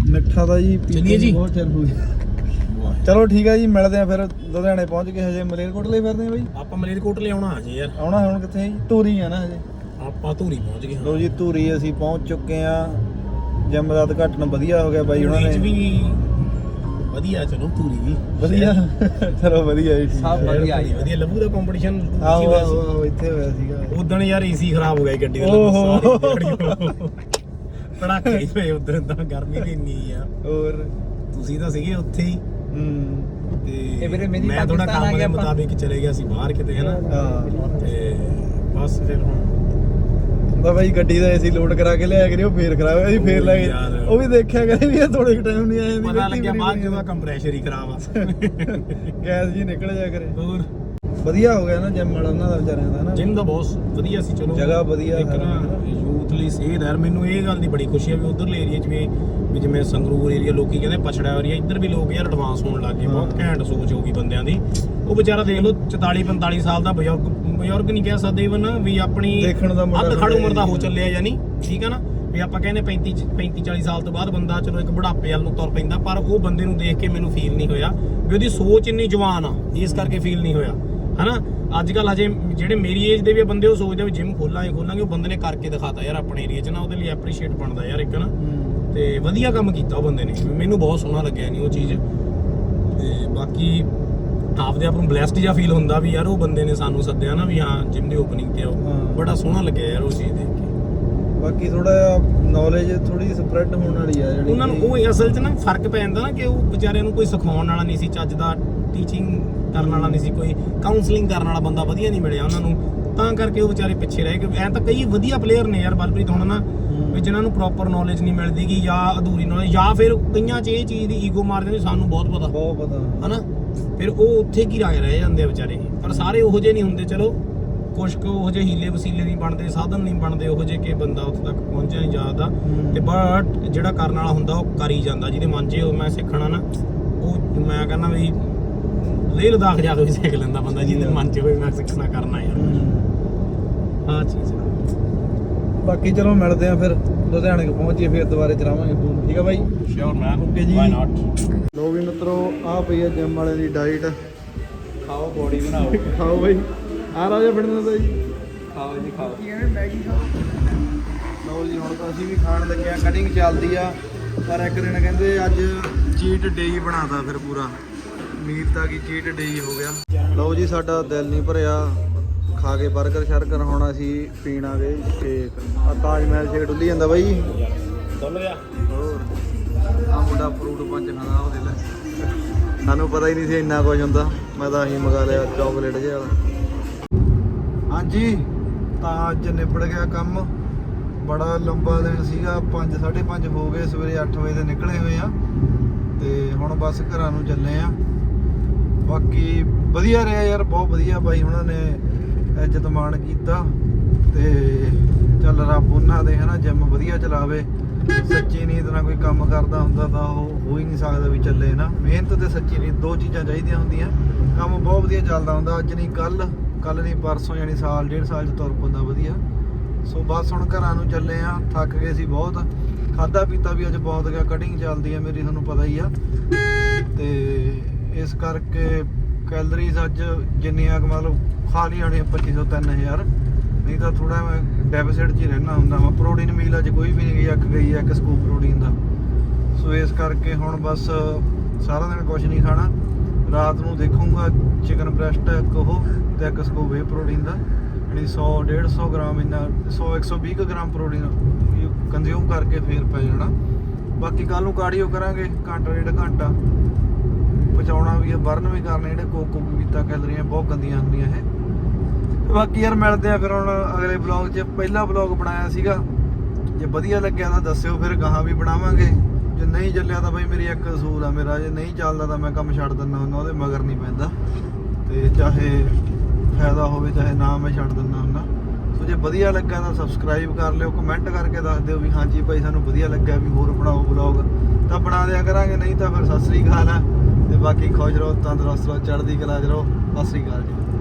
ਮਿੱਠਾ ਦਾ ਜੀ ਪੀਤੇ ਚੱਲੀਏ ਜੀ। ਨੂੰ ਬਹੁਤ ਚਿਰ ਹੋ ਗਿਆ। ਚਲੋ ਠੀਕ ਹੈ ਜੀ ਮਿਲਦੇ ਆ ਫਿਰ ਲੁਧਿਆਣੇ ਪਹੁੰਚ ਕੇ ਹਜੇ ਮਲੇਰਕੋਟਲੇ ਫਿਰਦੇ ਆ ਬਈ? ਆਪਾਂ ਮਲੇਰਕੋਟ ਲਿਆਉਣਾ ਹਜੇ ਯਾਰ। ਆਉਣਾ ਹੁਣ ਕਿੱਥੇ ਜੀ? ਧੂਰੀ ਆ ਨਾ ਹਜੇ। ਆਪਾਂ ਧੂਰੀ ਪਹੁੰਚ ਗਏ ਹਾਂ। ਲੋ ਜੀ ਧੂਰੀ ਅਸੀਂ ਪਹੁੰਚ ਚੁੱਕੇ ਆ ਜਿਮ ਦਾ ਉਦਘਾਟਨ ਵਧੀਆ ਹੋ ਗਿਆ ਬਾਈ ਉਹਨਾਂ ਨੇ। ਵੀ ਵਧੀਆ ਚਲੋ ਧੂਰੀ ਵੀ। ਵਧੀਆ। ਚਲੋ ਵਧੀਆ ਜੀ ਸਭ। ਵਧੀਆ ਧੂਰੀ ਵਧੀਆ। ਲੱਭੂ ਦਾ ਕੰਪੀਟੀਸ਼ਨ ਆਹੋ ਇੱਥੇ ਹੋਇਆ ਸੀਗਾ। ਉਦੋਂ ਯਾਰ ਏਸੀ ਖਰਾਬ ਹੋ ਗਿਆ ਗੱਡੀ ਦਾ ਓਹੋ। ਪੜਾਕੇ ਹੀ ਪਏ ਉਦੋਂ ਤਾਂ ਗਰਮੀ ਵੀ ਇੰਨੀ ਆ। ਹੋਰ? ਤੁਸੀਂ ਤਾਂ ਸੀਗੇ ਉੱਥੇ ਹੀ। ਹੂੰ। ਤੇ ਮੇਰੀ ਮੈਂ ਥੋੜਾ ਕੰਮ ਦੇ। ਮੁਤਾਬਿਕ ਚਲੇ ਗਿਆ ਸੀ ਬਾਹਰ ਕਿਤੇ ਹਨਾ? ਹਾਂ। ਤੇ ਬਸ ਫਿਰ ਹੁਣ ਬਾ ਬਾਈ ਗੱਡੀ ਦਾ ਏਸੀ ਲੋਡ ਕਰਾ ਕੇ ਲਿਆ ਕਰਿਓ ਫੇਰ ਕਰਾਇਆ ਅਸੀਂ ਫੇਰ ਲੈ ਗਏ। ਉਹ ਵੀ ਦੇਖਿਆ ਕਰੇ ਵੀ ਇਹ ਥੋੜੇ ਟਾਈਮ ਨਹੀਂ ਆਏ ਪਤਾ ਲੱਗਿਆ ਬਾਅਦ ਜਦੋਂ ਕੰਪਰੈਸ਼ਰ ਹੀ ਖਰਾਬ ਆ। ਗੈਸ ਜੀ ਨਿਕਲ ਜਾ ਕਰੇ। ਹੋਰ? ਵਧੀਆ ਹੋ ਗਿਆ ਨਾ ਜਿਮ ਵਾਲਾ ਉਹਨਾਂ ਦਾ ਵਿਚਾਰਿਆਂ ਦਾ ਨਾ। ਜਿਮ ਦਾ ਬਹੁਤ ਵਧੀਆ ਸੀ ਚਲੋ। ਜਗ੍ਹਾ ਵਧੀਆ ਇੱਕ ਨਾ ਯੂਥ ਲਈ ਸੇਧ ਹੈ ਮੈਨੂੰ ਇਹ ਗੱਲ ਦੀ ਬੜੀ ਖੁਸ਼ੀ ਹੈ ਵੀ ਉਧਰਲੇ ਏਰੀਆ 'ਚ ਵੀ ਵੀ ਜਿਵੇਂ ਸੰਗਰੂਰ ਏਰੀਆ ਲੋਕੀ ਕਹਿੰਦੇ ਪਛੜਿਆ ਏਰੀਆ ਇੱਧਰ ਵੀ ਲੋਕ ਯਾਰ ਐਡਵਾਂਸ ਹੋਣ ਲੱਗ ਗਏ। ਬਹੁਤ ਘੈਂਟ ਸੋਚ ਹੋ ਗਈ ਬੰਦਿਆਂ ਦੀ। ਉਹ ਵਿਚਾਰਾ ਦੇਖ ਲਓ 44 45 ਸਾਲ ਦਾ ਬਜ਼ੁਰਗ ਬਜ਼ੁਰਗ ਨਹੀਂ ਕਹਿ ਸਕਦੇ ਇਵਨ ਵੀ ਆਪਣੀ ਦੇਖਣ ਦਾ ਮੁੰਡਾ ਅੱਧ ਖੜ ਉਮਰ ਦਾ ਹੋ ਚੱਲਿਆ ਯਾਨੀ ਠੀਕ ਹੈ ਨਾ? ਵੀ ਆਪਾਂ ਕਹਿੰਦੇ 35 35 40 ਸਾਲ ਤੋਂ ਬਾਅਦ ਬੰਦਾ ਚਲੋ ਇੱਕ ਬੁਢਾਪੇ ਵੱਲ ਨੂੰ ਤੁਰ ਪੈਂਦਾ ਪਰ ਉਹ ਬੰਦੇ ਨੂੰ ਦੇਖ ਕੇ ਮੈਨੂੰ ਫੀਲ ਨਹੀਂ ਹੋਇਆ ਵੀ ਉਹਦੀ ਸੋਚ ਇੰਨੀ ਜਵਾਨ ਆ ਇਸ ਕਰਕੇ ਫੀਲ ਨਹੀਂ ਹੋਇਆ ਹਨਾ? ਅੱਜ ਕੱਲ ਹਜੇ ਜਿਹੜੇ ਮੇਰੀ ਏਜ ਦੇ ਵੀ ਬੰਦੇ ਉਹ ਸੋਚਦੇ ਵੀ ਜਿਮ ਖੋਲਾਂਗੇ ਖੋਲਾਂਗੇ ਉਹ ਬੰਦੇ ਨੇ ਕਰਕੇ ਦਿਖਾਤਾ ਯਾਰ ਆਪਣੇ ਏਰੀਆ 'ਚ ਨਾ ਉਹਦੇ ਲਈ ਐਪਰੀਸ਼ੀਏਟ ਬਣਦਾ ਯਾਰ ਇੱਕ ਨਾ ਤੇ ਵਧੀਆ ਕੰਮ ਕੀਤਾ ਉਹ ਬੰਦੇ ਨੇ ਮੈਨੂੰ ਬਹੁਤ ਸੋਹਣਾ ਲੱਗਿਆ ਨਹੀਂ ਉਹ ਚੀਜ਼। ਤੇ ਬਾਕੀ ਆਪਦੇ ਆਪ ਨੂੰ ਬਲੈਸਡ ਜਿਹਾ ਫੀਲ ਹੁੰਦਾ ਵੀ ਯਾਰ ਉਹ ਬੰਦੇ ਨੇ ਸਾਨੂੰ ਸੱਦਿਆ ਨਾ ਵੀ ਹਾਂ ਜਿਮ ਦੀ ਓਪਨਿੰਗ ਤੇ ਆਓ ਹਾਂ। ਬੜਾ ਸੋਹਣਾ ਲੱਗਿਆ ਯਾਰ ਉਹ ਚੀਜ਼ ਦੇਖ ਕੇ। ਬਾਕੀ ਥੋੜਾ ਨੌਲੇਜ ਥੋੜੀ ਸਪਰੈਡ ਹੋਣ ਵਾਲੀ ਆ ਜਿਹੜੀ ਉਹਨਾਂ ਨੂੰ ਕਿ- ਉਹ ਅਸਲ 'ਚ ਨਾ ਫ਼ਰਕ ਪੈ ਜਾਂਦਾ ਨਾ ਕਿ ਉਹ ਵਿਚਾਰਿਆਂ ਨੂੰ ਕੋਈ ਸਿਖਾਉਣ ਵਾਲਾ ਨਹੀਂ ਸੀ ਚੱਜ ਦਾ ਟੀਚਿੰਗ ਕਰਨ ਵਾਲਾ ਨਹੀਂ ਸੀ ਕੋਈ ਕਾਉਂਸਲਿੰਗ ਕਰਨ ਵਾਲਾ ਬੰਦਾ ਵਧੀਆ ਨਹੀਂ ਮਿਲਿਆ ਉਹਨਾਂ ਨੂੰ। ਤਾਂ ਕਰਕੇ ਉਹ ਵਿਚਾਰੇ ਪਿੱਛੇ ਰਹਿ ਗਏ। ਐਂ ਤਾਂ ਕਈ ਵਧੀਆ ਪਲੇਅਰ ਨੇ ਯਾਰ ਬਲਪ੍ਰੀਤ ਹੁਣ ਨਾ ਵੀ ਜਿਨ੍ਹਾਂ ਨੂੰ ਪ੍ਰੋਪਰ ਨੌਲੇਜ ਨਹੀਂ ਮਿਲਦੀ ਗੀ ਜਾਂ ਅਧੂਰੀ ਨੌਲੇਜ ਜਾਂ ਫਿਰ ਕਈਆਂ 'ਚ ਇਹ ਚੀਜ਼ ਦੀ ਈਗੋ ਮਾਰ ਜਾਂਦੀ ਸਾਨੂੰ ਬਹੁਤ ਪਤਾ। ਬਹੁਤ ਪਤਾ। ਹਨਾ? ਫਿਰ ਉਹ ਉੱਥੇ ਕੀ ਰਹਿ ਰਹਿ ਜਾਂਦੇ ਆ ਵਿਚਾਰੇ ਪਰ ਸਾਰੇ ਉਹੋ ਜਿਹੇ ਨਹੀਂ ਹੁੰਦੇ ਚਲੋ ਕੁਝ ਕੁ ਉਹੋ ਜਿਹੇ ਹੀਲੇ ਵਸੀਲੇ ਨਹੀਂ ਬਣਦੇ ਸਾਧਨ ਨਹੀਂ ਬਣਦੇ ਉਹੋ ਜਿਹੇ ਕਿ ਬੰਦਾ ਉੱਥੇ ਤੱਕ ਪਹੁੰਚਿਆ ਨਹੀਂ ਜਾਂਦਾ ਤੇ ਬਟ ਜਿਹੜਾ ਕਰਨ ਵਾਲਾ ਹੁੰਦਾ ਉਹ ਕਰ ਹੀ ਜਾਂਦਾ ਜਿਹਦੇ ਮਨ 'ਚ ਉਹ ਮੈਂ ਸਿੱਖਣਾ ਨਾ ਉਹ ਮੈਂ ਕਹਿੰਦਾ ਵੀ ਲੇਹ ਲਦਾਖ ਜਾ ਕੇ ਵੀ ਸਿੱਖ ਲੈਂਦਾ ਬੰਦਾ ਜਿਹਦੇ ਮਨ 'ਚ ਹੋਵੇ ਮੈਂ ਸਿੱਖਣਾ ਕਰਨਾ ਯਾਰ ਆਹ ਚੀਜ਼ ਆ। ਬਾਕੀ ਚਲੋ ਮਿਲਦੇ ਆ ਫਿਰ ਲੁਧਿਆਣੇ ਕੋ ਪਹੁੰਚੀਏ ਫਿਰ ਦੁਬਾਰੇ ਚਲਾਵਾਂਗੇ ਫੋਨ ਠੀਕ ਆ ਬਾਈ Sure man. Okay ਜੀ। Why not? ਲੋ ਵੀ ਆ ਪਈ ਆ ਜਿਮ ਵਾਲੇ ਦੀ ਡਾਈਟ ਖਾਓ ਬੋਡੀ ਬਣਾਓ। ਖਾਓ ਬਾਈ। ਆ ਰਾਜਾ ਫੜਨਾ ਦਾ ਜੀ। ਖਾਓ ਜੀ ਖਾਓ। ਲਓ ਜੀ ਹੁਣ ਤਾਂ ਅਸੀਂ ਵੀ ਖਾਣ ਲੱਗੇ ਆ। ਕਟਿੰਗ ਚੱਲਦੀ ਆ। ਪਰ ਇੱਕ ਦਿਨ ਕਹਿੰਦੇ ਅੱਜ ਚੀਟ ਡੇ ਹੀ ਬਣਾਤਾ ਫਿਰ ਪੂਰਾ। ਉਮੀਦ ਤਾਂ ਕਿ ਚੀਟ ਡੇ ਹੀ ਹੋ ਗਿਆ। ਲਓ ਜੀ ਸਾਡਾ ਦਿਲ ਨਹੀਂ ਭਰਿਆ। ਖਾ ਕੇ 버ਗਰ ਸ਼ਰਕਰ ਹੁਣ ਅਸੀਂ ਪੀਣਾਗੇ ਸ਼ੇਕ ਆ ਤਾਜ ਮਹਿਲ ਸ਼ੇਕ ਡੁੱਲੀ ਜਾਂਦਾ ਬਾਈ। ਚੱਲ ਗਿਆ ਹੋਰ। ਆ ਮੁੰਡਾ ਫਰੂਟ ਪੰਚ ਖਾਂਦਾ ਉਹ ਦੇ ਲੈ। ਸਾਨੂੰ ਪਤਾ ਹੀ ਨਹੀਂ ਸੀ ਇੰਨਾ ਕੁਝ ਹੁੰਦਾ। ਮੈਂ ਤਾਂ ਅਸੀਂ ਮੰਗਾ ਲਿਆ ਚਾਕਲੇਟ ਜਿਹਾ ਵਾਲਾ। ਹਾਂਜੀ, ਤਾਂ ਅੱਜ ਨਿਬੜ ਗਿਆ ਕੰਮ। ਬੜਾ ਲੰਬਾ ਦਿਨ ਸੀਗਾ 5 5:30 ਹੋ ਗਏ, ਸਵੇਰੇ 8 ਵਜੇ ਦੇ ਨਿਕਲੇ ਹੋਏ ਆ। ਤੇ ਹੁਣ ਬਸ ਘਰਾਂ ਨੂੰ ਚੱਲੇ ਆ। ਬਾਕੀ ਵਧੀਆ ਰਿਹਾ ਯਾਰ, ਬਹੁਤ ਵਧੀਆ ਬਾਈ ਉਹਨਾਂ ਨੇ ਇੱਜ਼ਤ ਮਾਣ ਕੀਤਾ। ਤੇ ਚੱਲ ਰੱਬ ਉਹਨਾਂ ਦੇ ਹਨਾ, ਜਿਮ ਵਧੀਆ ਚਲਾਵੇ। ਸੱਚੀ ਨੀਤ ਨਾਲ ਕੋਈ ਕੰਮ ਕਰਦਾ ਹੁੰਦਾ ਤਾਂ ਉਹ ਹੋ ਹੀ ਨਹੀਂ ਸਕਦਾ ਵੀ ਚੱਲੇ ਨਾ ਮਿਹਨਤ ਤੇ ਸੱਚੀ ਨੀਤ, ਦੋ ਚੀਜ਼ਾਂ ਚਾਹੀਦੀਆਂ ਹੁੰਦੀਆਂ। ਕੰਮ ਬਹੁਤ ਵਧੀਆ ਚੱਲਦਾ ਹੁੰਦਾ, ਅੱਜ ਨਹੀਂ ਕੱਲ ਕੱਲ ਨਹੀਂ ਪਰਸੋਂ ਯਾਨੀ ਸਾਲ, ਡੇਢ ਸਾਲ ਚ ਤੁਰ ਪੈਂਦਾ ਵਧੀਆ। ਸੋ ਬਸ ਹੁਣ ਘਰਾਂ ਨੂੰ ਚੱਲੇ ਆ, ਥੱਕ ਗਏ ਸੀ ਬਹੁਤ। ਖਾਦਾ ਪੀਤਾ ਵੀ ਅੱਜ ਬਹੁਤ ਗਿਆ ਕਟਿੰਗ ਚੱਲਦੀ ਆ ਮੇਰੀ, ਤੁਹਾਨੂੰ ਪਤਾ ਹੀ ਆ। ਤੇ ਇਸ ਕਰਕੇ ਕੈਲਰੀਜ਼ ਅੱਜ ਜਿੰਨੀਆਂ ਕੁ ਮਤਲਬ ਖਾ ਲਈ ਹੋਣੀ 2500 3000 ਨਹੀਂ ਤਾਂ ਥੋੜਾ ਮੈਂ ਡੈਫਿਸਿਟ 'ਚ ਹੀ ਰਹਿਣਾ ਹੁੰਦਾ ਵਾ। ਪ੍ਰੋਟੀਨ ਮੀਲ ਅੱਜ ਕੋਈ ਵੀ ਨਹੀਂ ਗਈ ਅੱਕ ਗਈ ਹੈ ਇੱਕ ਸਕੂਪ ਪ੍ਰੋਟੀਨ ਦਾ। ਸੋ ਇਸ ਕਰਕੇ ਹੁਣ ਬਸ ਸਾਰਾ ਦਿਨ ਕੁਝ ਨਹੀਂ ਖਾਣਾ। ਰਾਤ ਨੂੰ ਦੇਖੂੰਗਾ ਚਿਕਨ ਬ੍ਰੈਸਟ ਇੱਕ ਉਹ ਤੇ ਇੱਕ ਸਕੂਪ ਇਹ ਪ੍ਰੋਟੀਨ ਦਾ। ਜਿਹੜੀ 100 150 ਗ੍ਰਾਮ ਇੰਨਾ 100 120 ਕੁ ਗ੍ਰਾਮ ਪ੍ਰੋਟੀਨ ਕੰਜ਼ਿਊਮ ਕਰਕੇ ਫੇਰ ਪੈ ਜਾਣਾ। ਬਾਕੀ ਕੱਲ ਨੂੰ ਕਾਰਡੀਓ ਕਰਾਂਗੇ, ਘੰਟਾ ਡੇਢ ਘੰਟਾ। ਪਚਾਉਣਾ ਵੀ ਹੈ ਬਰਨ ਵੀ ਕਰਨੇ, ਜਿਹੜੇ ਕੋਕ ਕੋਕ ਪੀਤਾ ਕੈਲਰੀਆਂ ਬਹੁਤ ਗੰਦੀਆਂ ਹੁੰਦੀਆਂ ਇਹ। ਬਾਕੀ ਯਾਰ ਮਿਲਦੇ ਆ ਫਿਰ ਹੁਣ ਅਗਲੇ ਵਲੌਗ 'ਚ। ਪਹਿਲਾ ਵਲੌਗ ਬਣਾਇਆ ਸੀਗਾ। ਜੇ ਵਧੀਆ ਲੱਗਿਆ ਤਾਂ ਦੱਸਿਓ ਫਿਰ ਗਾਹਾਂ ਵੀ ਬਣਾਵਾਂਗੇ। ਜੇ ਨਹੀਂ ਚੱਲਿਆ ਤਾਂ ਬਈ ਮੇਰੀ ਇੱਕ ਅਸੂਲ ਆ ਮੇਰਾ। ਜੇ ਨਹੀਂ ਚੱਲਦਾ ਤਾਂ ਮੈਂ ਕੰਮ ਛੱਡ ਦਿੰਦਾ ਹੁੰਦਾ, ਉਹਦੇ ਮਗਰ ਨਹੀਂ ਪੈਂਦਾ। ਤੇ ਚਾਹੇ ਫਾਇਦਾ ਹੋਵੇ, ਚਾਹੇ ਨਾ ਮੈਂ ਛੱਡ ਦਿੰਦਾ ਹੁੰਦਾ। ਸੋ ਜੇ ਵਧੀਆ ਲੱਗਾ ਤਾਂ ਸਬਸਕ੍ਰਾਈਬ ਕਰ ਲਿਓ ਕਮੈਂਟ ਕਰਕੇ ਦੱਸ ਦਿਓ ਵੀ ਹਾਂਜੀ ਭਾਈ ਸਾਨੂੰ ਵਧੀਆ ਲੱਗਿਆ ਵੀ ਹੋਰ ਬਣਾਓ ਵਲੌਗ ਤਾਂ ਬਣਾ ਦਿਆ ਕਰਾਂਗੇ, ਨਹੀਂ ਤਾਂ ਫਿਰ ਸਤਿ ਸ੍ਰੀ ਅਕਾਲ। ਆ ਤੇ ਬਾਕੀ ਖੁਸ਼ ਰਹੋ, ਤੰਦਰੁਸਤ ਰਹੋ, ਚੜ੍ਹਦੀ ਕਲਾ 'ਚ ਰਹੋ। ਸਤਿ ਸ੍ਰੀ ਅਕਾਲ ਜੀ।